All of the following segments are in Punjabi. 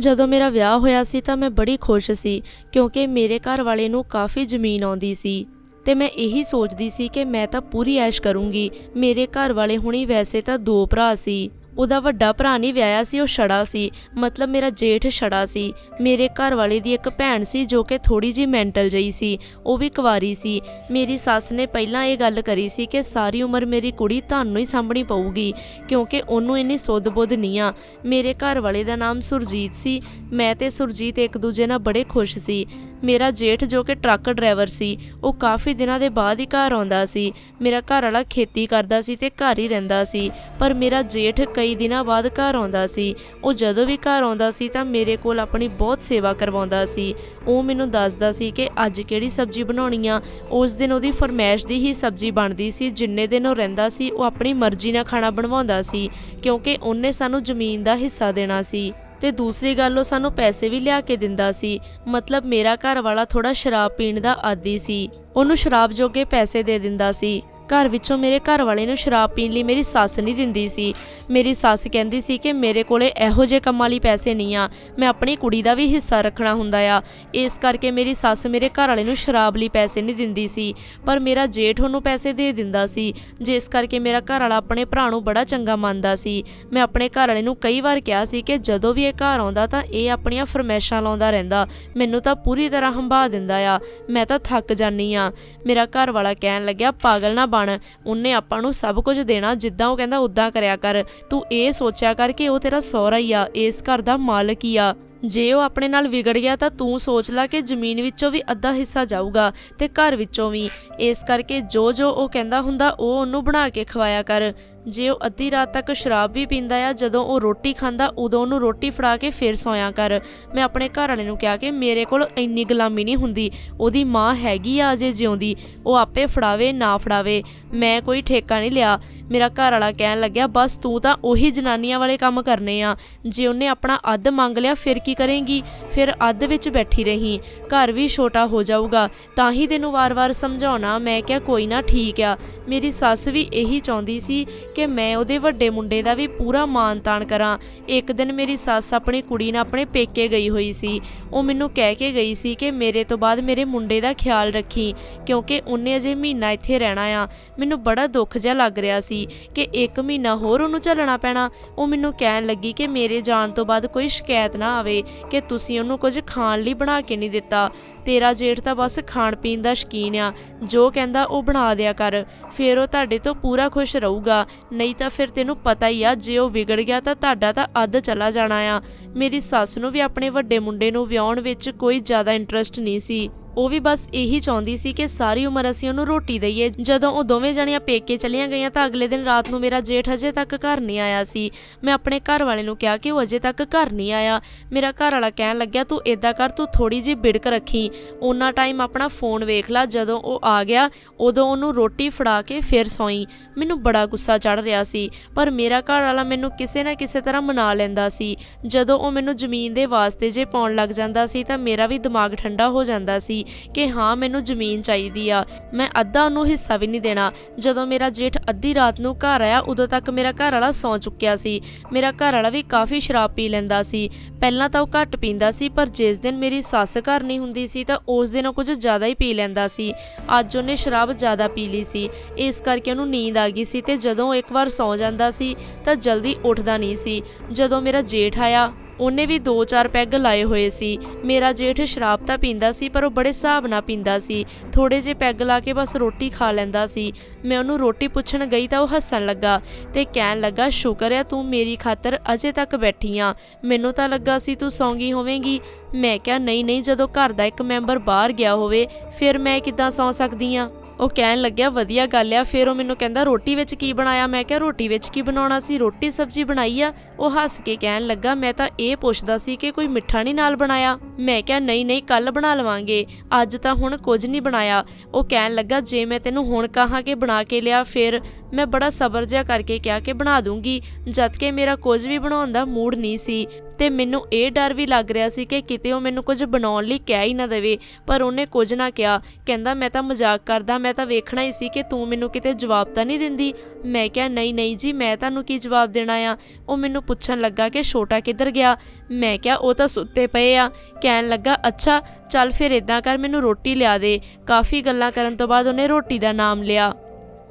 ਜਦੋਂ ਮੇਰਾ ਵਿਆਹ ਹੋਇਆ ਸੀ ਤਾਂ ਮੈਂ ਬੜੀ ਖੁਸ਼ ਸੀ, ਕਿਉਂਕਿ ਮੇਰੇ ਘਰ ਵਾਲੇ ਨੂੰ ਕਾਫੀ ਜ਼ਮੀਨ ਆਉਂਦੀ ਸੀ। ਤੇ ਮੈਂ ਇਹੀ ਸੋਚਦੀ ਸੀ ਕਿ ਮੈਂ ਤਾਂ ਪੂਰੀ ਐਸ਼ ਕਰੂੰਗੀ, ਮੇਰੇ ਘਰ ਵਾਲੇ ਹੁਣੀ ਵੈਸੇ ਤਾਂ ਦੋ ਭਰਾ ਸੀ। ਉਹਦਾ ਵੱਡਾ ਭਰਾ ਨਹੀਂ ਵਿਆਹਿਆ ਸੀ, ਉਹ ਛੜਾ ਸੀ। ਮਤਲਬ ਮੇਰਾ ਜੇਠ ਛੜਾ ਸੀ। ਮੇਰੇ ਘਰ ਵਾਲੇ ਦੀ ਇੱਕ ਭੈਣ ਸੀ ਜੋ ਕਿ ਥੋੜੀ ਜੀ ਮੈਂਟਲ ਜਈ ਸੀ। ਉਹ ਵੀ ਕੁਵਾਰੀ ਸੀ। ਮੇਰੀ ਸੱਸ ਨੇ ਪਹਿਲਾਂ ਇਹ ਗੱਲ ਕਰੀ ਸੀ ਕਿ ਸਾਰੀ ਉਮਰ ਮੇਰੀ ਕੁੜੀ ਤੁਹਾਨੂੰ ਹੀ ਸਾਂਭਣੀ ਪਊਗੀ, ਕਿਉਂਕਿ ਉਹਨੂੰ ਇੰਨੀ ਸੁੱਧ ਬੁੱਧ ਨਹੀਂ ਆ। ਮੇਰੇ ਘਰ ਵਾਲੇ ਦਾ ਨਾਮ ਸੁਰਜੀਤ ਸੀ। ਮੈਂ ਤੇ ਸੁਰਜੀਤ ਇੱਕ ਦੂਜੇ ਨਾਲ ਬੜੇ ਖੁਸ਼ ਸੀ। ਮੇਰਾ ਜੇਠ ਜੋ ਕਿ ਟਰੱਕ ਡਰਾਈਵਰ ਸੀ, ਉਹ ਕਾਫੀ ਦਿਨਾਂ ਦੇ ਬਾਅਦ ਹੀ ਘਰ ਆਉਂਦਾ ਸੀ। ਮੇਰਾ ਘਰ ਵਾਲਾ ਖੇਤੀ ਕਰਦਾ ਸੀ ਤੇ ਘਰ ਹੀ ਰਹਿੰਦਾ ਸੀ, ਪਰ ਮੇਰਾ ਜੇਠ ਕਈ ਦਿਨਾਂ ਬਾਅਦ ਘਰ ਆਉਂਦਾ ਸੀ। ਉਹ ਜਦੋਂ ਵੀ ਘਰ ਆਉਂਦਾ ਸੀ ਤਾਂ ਮੇਰੇ ਕੋਲ ਆਪਣੀ ਬਹੁਤ ਸੇਵਾ ਕਰਵਾਉਂਦਾ ਸੀ। ਉਹ ਮੈਨੂੰ ਦੱਸਦਾ ਸੀ ਕਿ ਅੱਜ ਕਿਹੜੀ ਸਬਜ਼ੀ ਬਣਾਉਣੀ ਆ। ਉਸ ਦਿਨ ਉਹਦੀ ਫਰਮਾਇਸ਼ ਦੀ ਹੀ ਸਬਜ਼ੀ ਬਣਦੀ ਸੀ, ਜਿੰਨੇ ਦਿਨ ਉਹ ਰਹਿੰਦਾ ਸੀ, ਉਹ ਆਪਣੀ ਮਰਜ਼ੀ ਨਾਲ ਖਾਣਾ ਬਣਵਾਉਂਦਾ ਸੀ, ਕਿਉਂਕਿ ਉਹਨੇ ਸਾਨੂੰ ਜ਼ਮੀਨ ਦਾ ਹਿੱਸਾ ਦੇਣਾ ਸੀ। ਤੇ ਦੂਸਰੀ ਗੱਲ, ਉਹ ਸਾਨੂੰ ਪੈਸੇ ਵੀ ਲਿਆ ਕੇ ਦਿੰਦਾ ਸੀ। ਮਤਲਬ ਮੇਰਾ ਘਰ ਵਾਲਾ ਥੋੜਾ ਸ਼ਰਾਬ ਪੀਣ ਦਾ ਆਦੀ ਸੀ। ਉਹਨੂੰ ਸ਼ਰਾਬ ਜੋਗੇ ਪੈਸੇ ਦੇ ਦਿੰਦਾ ਸੀ। ਘਰ ਵਿੱਚੋਂ ਮੇਰੇ ਘਰ ਵਾਲੇ ਨੂੰ ਸ਼ਰਾਬ ਪੀਣ ਲਈ ਮੇਰੀ ਸੱਸ ਨਹੀਂ ਦਿੰਦੀ ਸੀ। ਮੇਰੀ ਸੱਸ ਕਹਿੰਦੀ ਸੀ ਕਿ ਮੇਰੇ ਕੋਲੇ ਇਹੋ ਜਿਹੇ ਕੰਮਾਂ ਲਈ ਪੈਸੇ ਨਹੀਂ ਆ। ਮੈਂ ਆਪਣੀ ਕੁੜੀ ਦਾ ਵੀ ਹਿੱਸਾ ਰੱਖਣਾ ਹੁੰਦਾ ਆ। ਇਸ ਕਰਕੇ ਮੇਰੀ ਸੱਸ ਮੇਰੇ ਘਰ ਵਾਲੇ ਨੂੰ ਸ਼ਰਾਬ ਲਈ ਪੈਸੇ ਨਹੀਂ ਦਿੰਦੀ ਸੀ, ਪਰ ਮੇਰਾ ਜੇਠ ਉਹਨੂੰ ਪੈਸੇ ਦੇ ਦਿੰਦਾ ਸੀ। ਜਿਸ ਕਰਕੇ ਮੇਰਾ ਘਰ ਵਾਲਾ ਆਪਣੇ ਭਰਾ ਨੂੰ ਬੜਾ ਚੰਗਾ ਮੰਨਦਾ ਸੀ। ਮੈਂ ਆਪਣੇ ਘਰ ਵਾਲੇ ਨੂੰ ਕਈ ਵਾਰ ਕਿਹਾ ਸੀ ਕਿ ਜਦੋਂ ਵੀ ਇਹ ਘਰ ਆਉਂਦਾ ਤਾਂ ਇਹ ਆਪਣੀਆਂ ਫਰਮੈਸ਼ਾਂ ਲਾਉਂਦਾ ਰਹਿੰਦਾ। ਮੈਨੂੰ ਤਾਂ ਪੂਰੀ ਤਰ੍ਹਾਂ ਹੰਭਾ ਦਿੰਦਾ ਆ। ਮੈਂ ਤਾਂ ਥੱਕ ਜਾਨੀ ਆ। ਮੇਰਾ ਘਰ ਵਾਲਾ ਕਹਿਣ ਲੱਗਿਆ, ਪਾਗਲ ਨਾ ਬਣ, ਉਹਨੇ ਆਪਾਂ ਨੂੰ ਸਭ ਕੁਝ ਦੇਣਾ, ਜਿੱਦਾਂ ਉਹ ਕਹਿੰਦਾ ਉਦਾਂ ਕਰਿਆ ਕਰ। ਤੂੰ ਇਹ ਸੋਚਿਆ ਕਰ ਕਿ ਉਹ ਤੇਰਾ ਸਹੁਰਾ ਹੀ ਆ, ਇਸ ਘਰ ਦਾ ਮਾਲਕ ਹੀ ਆ। ਜੇ ਉਹ ਆਪਣੇ ਨਾਲ ਵਿਗੜ ਗਿਆ ਤਾਂ ਤੂੰ ਸੋਚ ਲੈ ਕਿ ਜ਼ਮੀਨ ਵਿੱਚੋਂ ਵੀ ਅੱਧਾ ਹਿੱਸਾ ਜਾਊਗਾ ਤੇ ਘਰ ਵਿੱਚੋਂ ਵੀ। ਇਸ ਕਰਕੇ ਜੋ ਜੋ ਉਹ ਕਹਿੰਦਾ ਹੁੰਦਾ, ਉਹ ਉਹਨੂੰ ਬਣਾ ਕੇ ਖਵਾਇਆ ਕਰ। ਜੇ ਉਹ ਅੱਧੀ ਰਾਤ ਤੱਕ ਸ਼ਰਾਬ ਵੀ ਪੀਂਦਾ ਆ, ਜਦੋਂ ਉਹ ਰੋਟੀ ਖਾਂਦਾ, ਉਦੋਂ ਉਹਨੂੰ ਰੋਟੀ ਫੜਾ ਕੇ ਫਿਰ ਸੌਂਇਆ ਕਰ। ਮੈਂ ਆਪਣੇ ਘਰ ਵਾਲੇ ਨੂੰ ਕਿਹਾ ਕਿ ਮੇਰੇ ਕੋਲ ਇੰਨੀ ਗੁਲਾਮੀ ਨਹੀਂ ਹੁੰਦੀ, ਉਹਦੀ ਮਾਂ ਹੈਗੀ ਆ ਅਜੇ ਜਿਉਂਦੀ, ਉਹ ਆਪੇ ਫੜਾਵੇ, ਨਾ ਫੜਾਵੇ। ਮੈਂ ਕੋਈ ਠੇਕਾ ਨਹੀਂ ਲਿਆ। ਮੇਰਾ ਘਰ ਵਾਲਾ ਕਹਿਣ ਲੱਗਿਆ, ਬਸ ਤੂੰ ਤਾਂ ਉਹੀ ਜਨਾਨੀਆਂ ਵਾਲੇ ਕੰਮ ਕਰਨੇ ਆ। ਜੇ ਉਹਨੇ ਆਪਣਾ ਅੱਧ ਮੰਗ ਲਿਆ, ਫਿਰ ਕੀ ਕਰੇਂਗੀ? ਫਿਰ ਅੱਧ ਵਿੱਚ ਬੈਠੀ ਰਹੀ। ਘਰ ਵੀ ਛੋਟਾ ਹੋ ਜਾਊਗਾ। ਤਾਂ ਹੀ ਤੈਨੂੰ ਵਾਰ-ਵਾਰ ਸਮਝਾਉਣਾ। ਮੈਂ ਕਿਹਾ, ਕੋਈ ਨਾ, ਠੀਕ ਆ। ਮੇਰੀ ਸੱਸ ਵੀ ਇਹੀ ਚਾਹੁੰਦੀ ਸੀ ਕਿ ਕਿ ਮੈਂ ਉਹਦੇ ਵੱਡੇ ਮੁੰਡੇ ਦਾ ਵੀ ਪੂਰਾ ਮਾਣ-ਤਾਣ ਕਰਾਂ। ਇੱਕ ਦਿਨ ਮੇਰੀ ਸੱਸ ਆਪਣੀ ਕੁੜੀ ਨਾਲ ਆਪਣੇ ਪੇਕੇ ਗਈ ਹੋਈ ਸੀ। ਉਹ ਮੈਨੂੰ ਕਹਿ ਕੇ ਗਈ ਸੀ ਕਿ ਮੇਰੇ ਤੋਂ ਬਾਅਦ ਮੇਰੇ ਮੁੰਡੇ ਦਾ ਖਿਆਲ ਰੱਖੀ, ਕਿਉਂਕਿ ਉਹਨੇ ਅਜੇ ਮਹੀਨਾ ਇੱਥੇ ਰਹਿਣਾ ਆ। ਮੈਨੂੰ ਬੜਾ ਦੁੱਖ ਜਿਹਾ ਲੱਗ ਰਿਹਾ ਸੀ ਕਿ ਇੱਕ ਮਹੀਨਾ ਹੋਰ ਉਹਨੂੰ ਚੱਲਣਾ ਪੈਣਾ। ਉਹ ਮੈਨੂੰ ਕਹਿਣ ਲੱਗੀ ਕਿ ਮੇਰੇ ਜਾਣ ਤੋਂ ਬਾਅਦ ਕੋਈ ਸ਼ਿਕਾਇਤ ਨਾ ਆਵੇ, ਕਿ ਤੁਸੀਂ ਉਹਨੂੰ ਕੁਝ ਖਾਣ ਲਈ ਬਣਾ ਕੇ ਨਹੀਂ ਦਿੱਤਾ। ਤੇਰਾ ਜੇਠ ਤਾਂ ਬਸ ਖਾਣ ਪੀਣ ਦਾ ਸ਼ਕੀਨ ਆ, ਜੋ ਕਹਿੰਦਾ ਉਹ ਬਣਾ ਦਿਆ ਕਰ, ਫਿਰ ਉਹ ਤੁਹਾਡੇ ਤੋਂ ਪੂਰਾ ਖੁਸ਼ ਰਹੂਗਾ, ਨਹੀਂ ਤਾਂ ਫਿਰ ਤੈਨੂੰ ਪਤਾ ਹੀ ਆ, ਜੇ ਉਹ ਵਿਗੜ ਗਿਆ ਤਾਂ ਤੁਹਾਡਾ ਤਾਂ ਅੱਧ ਚਲਾ ਜਾਣਾ ਆ। ਮੇਰੀ ਸੱਸ ਨੂੰ ਵੀ ਆਪਣੇ ਵੱਡੇ ਮੁੰਡੇ ਨੂੰ ਵਿਆਹਣ ਵਿੱਚ ਕੋਈ ਜ਼ਿਆਦਾ ਇੰਟਰਸਟ ਨਹੀਂ ਸੀ। ਉਹ ਵੀ ਬਸ ਇਹੀ ਚਾਹੁੰਦੀ ਸੀ ਕਿ ਸਾਰੀ ਉਮਰ ਅਸੀਂ ਉਹਨੂੰ ਰੋਟੀ ਦਈਏ। ਜਦੋਂ ਉਹ ਦੋਵੇਂ ਜਣੀਆਂ ਪੇਕੇ ਚਲੀਆਂ ਗਈਆਂ ਤਾਂ ਅਗਲੇ ਦਿਨ ਰਾਤ ਨੂੰ ਮੇਰਾ ਜੇਠ ਅਜੇ ਤੱਕ ਘਰ ਨਹੀਂ ਆਇਆ ਸੀ। ਮੈਂ ਆਪਣੇ ਘਰ ਵਾਲੇ ਨੂੰ ਕਿਹਾ ਕਿ ਉਹ ਅਜੇ ਤੱਕ ਘਰ ਨਹੀਂ ਆਇਆ। ਮੇਰਾ ਘਰ ਵਾਲਾ ਕਹਿਣ ਲੱਗਿਆ, ਤੂੰ ਇਦਾਂ ਕਰ, ਤੂੰ ਥੋੜੀ ਜਿਹੀ ਬਿੜਕ ਰੱਖੀ। ਉਹਨਾਂ ਟਾਈਮ ਆਪਣਾ ਫੋਨ ਵੇਖ ਲੈ, ਜਦੋਂ ਉਹ ਆ ਗਿਆ, ਉਦੋਂ ਉਹਨੂੰ ਰੋਟੀ ਫੜਾ ਕੇ ਫਿਰ ਸੌਈ। ਮੈਨੂੰ ਬੜਾ ਗੁੱਸਾ ਚੜ ਰਿਹਾ ਸੀ, ਪਰ ਮੇਰਾ ਘਰ ਵਾਲਾ ਮੈਨੂੰ ਕਿਸੇ ਨਾ ਕਿਸੇ ਤਰ੍ਹਾਂ ਮਨਾ ਲੈਂਦਾ ਸੀ। ਜਦੋਂ ਉਹ ਮੈਨੂੰ ਜ਼ਮੀਨ ਦੇ ਵਾਸਤੇ ਜੇ ਪਾਉਣ ਲੱਗ ਜਾਂਦਾ ਸੀ ਤਾਂ ਮੇਰਾ ਵੀ ਦਿਮਾਗ ਠੰਡਾ ਹੋ ਜਾਂਦਾ ਸੀ। ਕਿ ਹਾਂ, ਮੈਨੂੰ ਜ਼ਮੀਨ ਚਾਹੀਦੀ ਆ। ਮੈਂ ਅੱਧਾ ਉਹਨੂੰ ਹਿੱਸਾ ਵੀ ਨਹੀਂ ਦੇਣਾ। ਜਦੋਂ ਮੇਰਾ ਜੇਠ ਅੱਧੀ ਰਾਤ ਨੂੰ ਘਰ ਆਇਆ, ਉਦੋਂ ਤੱਕ ਮੇਰਾ ਘਰ ਵਾਲਾ ਸੌਂ ਚੁੱਕਿਆ ਸੀ। ਮੇਰਾ ਘਰ ਵਾਲਾ ਵੀ ਕਾਫੀ ਸ਼ਰਾਬ ਪੀ ਲੈਂਦਾ ਸੀ। ਪਹਿਲਾਂ ਤਾਂ ਉਹ ਘੱਟ ਪੀਂਦਾ ਸੀ, ਪਰ ਜਿਸ ਦਿਨ ਮੇਰੀ ਸੱਸ ਘਰ ਨਹੀਂ ਹੁੰਦੀ ਸੀ, ਤਾਂ ਉਸ ਦਿਨ ਉਹ ਕੁਝ ਜ਼ਿਆਦਾ ਹੀ ਪੀ ਲੈਂਦਾ ਸੀ। ਅੱਜ ਉਹਨੇ ਸ਼ਰਾਬ ਜ਼ਿਆਦਾ ਪੀ ਲਈ ਸੀ। ਇਸ ਕਰਕੇ ਉਹਨੂੰ ਨੀਂਦ ਆ ਗਈ ਸੀ ਤੇ ਜਦੋਂ ਉਹ ਇੱਕ ਵਾਰ ਸੌਂ ਜਾਂਦਾ ਸੀ, ਤਾਂ ਜਲਦੀ ਉੱਠਦਾ ਨਹੀਂ ਸੀ। ਜਦੋਂ ਮੇਰਾ ਜੇਠ ਆਇਆ ਉਹਨੇ ਵੀ 2-4 ਪੈਗ ਲਾਏ ਹੋਏ ਸੀ। ਮੇਰਾ ਜੇਠ ਸ਼ਰਾਬ ਤਾਂ ਪੀਂਦਾ ਸੀ, ਪਰ ਉਹ ਬੜੇ ਹਿਸਾਬ ਨਾਲ ਪੀਂਦਾ ਸੀ। ਥੋੜੇ ਜਿਹੇ ਪੈਗ ਲਾ ਕੇ ਬਸ ਰੋਟੀ ਖਾ ਲੈਂਦਾ ਸੀ। ਮੈਂ ਉਹਨੂੰ ਰੋਟੀ ਪੁੱਛਣ ਗਈ ਤਾਂ ਉਹ ਹੱਸਣ ਲੱਗਾ ਤੇ ਕਹਿਣ ਲੱਗਾ, ਸ਼ੁਕਰ ਹੈ ਤੂੰ ਮੇਰੀ ਖਾਤਰ ਅਜੇ ਤੱਕ ਬੈਠੀ ਆ। ਮੈਨੂੰ ਤਾਂ ਲੱਗਾ ਸੀ ਤੂੰ ਸੌਂਗੀ ਹੋਵੇਂਗੀ। ਮੈਂ ਕਿਹਾ, ਨਹੀਂ ਨਹੀਂ, ਜਦੋਂ ਘਰ ਦਾ ਇੱਕ ਮੈਂਬਰ ਬਾਹਰ ਗਿਆ ਹੋਵੇ, ਫਿਰ ਮੈਂ ਕਿੱਦਾਂ ਸੌਂ ਸਕਦੀ ਆ? ਉਹ ਕਹਿਣ ਲੱਗਿਆ, ਵਧੀਆ ਗੱਲ ਆ। ਫਿਰ ਉਹ ਮੈਨੂੰ ਕਹਿੰਦਾ, ਰੋਟੀ ਵਿੱਚ ਕੀ ਬਣਾਇਆ? ਮੈਂ ਕਿਹਾ, ਰੋਟੀ ਵਿੱਚ ਕੀ ਬਣਾਉਣਾ ਸੀ? ਰੋਟੀ ਸਬਜ਼ੀ ਬਣਾਈ ਆ। ਉਹ ਹੱਸ ਕੇ ਕਹਿਣ ਲੱਗਾ, ਮੈਂ ਤਾਂ ਇਹ ਪੁੱਛਦਾ ਸੀ ਕਿ ਕੋਈ ਮਿੱਠਾ ਨਹੀਂ ਨਾਲ ਬਣਾਇਆ? ਮੈਂ ਕਿਹਾ, ਨਹੀਂ ਨਹੀਂ ਕੱਲ ਬਣਾ ਲਵਾਂਗੇ। ਅੱਜ ਤਾਂ ਹੁਣ ਕੁਝ ਨਹੀਂ ਬਣਾਇਆ। ਉਹ ਕਹਿਣ ਲੱਗਾ, ਜੇ ਮੈਂ ਤੈਨੂੰ ਹੁਣ ਕਹਾਂ ਕਿ ਬਣਾ ਕੇ ਲਿਆ, ਫਿਰ ਮੈਂ ਬੜਾ ਸਬਰ ਜਿਹਾ ਕਰਕੇ ਕਿਹਾ ਕਿ ਬਣਾ ਦੂੰਗੀ। ਜਦ ਕਿ ਮੇਰਾ ਕੁਝ ਵੀ ਬਣਾਉਣ ਦਾ ਮੂਡ ਨਹੀਂ ਸੀ। ਤੇ ਮੈਨੂੰ ਇਹ ਡਰ ਵੀ ਲੱਗ ਰਿਹਾ ਸੀ ਕਿ ਕਿਤੇ ਉਹ ਮੈਨੂੰ ਕੁਝ ਬਣਾਉਣ ਲਈ ਕਹਿ ਹੀ ਨਾ ਦੇਵੇ, ਪਰ ਉਹਨੇ ਕੁਝ ਨਾ ਕਿਹਾ। ਕਹਿੰਦਾ, ਮੈਂ ਤਾਂ ਮਜ਼ਾਕ ਕਰਦਾ, ਮੈਂ ਤਾਂ ਵੇਖਣਾ ਹੀ ਸੀ ਕਿ ਤੂੰ ਮੈਨੂੰ ਕਿਤੇ ਜਵਾਬ ਤਾਂ ਨਹੀਂ ਦਿੰਦੀ। ਮੈਂ ਕਿਹਾ, ਨਹੀਂ ਨਹੀਂ ਜੀ, ਮੈਂ ਤੁਹਾਨੂੰ ਕੀ ਜਵਾਬ ਦੇਣਾ ਆ? ਉਹ ਮੈਨੂੰ ਪੁੱਛਣ ਲੱਗਾ ਕਿ ਛੋਟਾ ਕਿੱਧਰ ਗਿਆ। ਮੈਂ ਕਿਹਾ, ਉਹ ਤਾਂ ਸੁੱਤੇ ਪਏ ਆ। ਕਹਿਣ ਲੱਗਾ, ਅੱਛਾ, ਚੱਲ ਫਿਰ ਇਦਾਂ ਕਰ, ਮੈਨੂੰ ਰੋਟੀ ਲਿਆ ਦੇ। ਕਾਫੀ ਗੱਲਾਂ ਕਰਨ ਤੋਂ ਬਾਅਦ ਉਹਨੇ ਰੋਟੀ ਦਾ ਨਾਮ ਲਿਆ।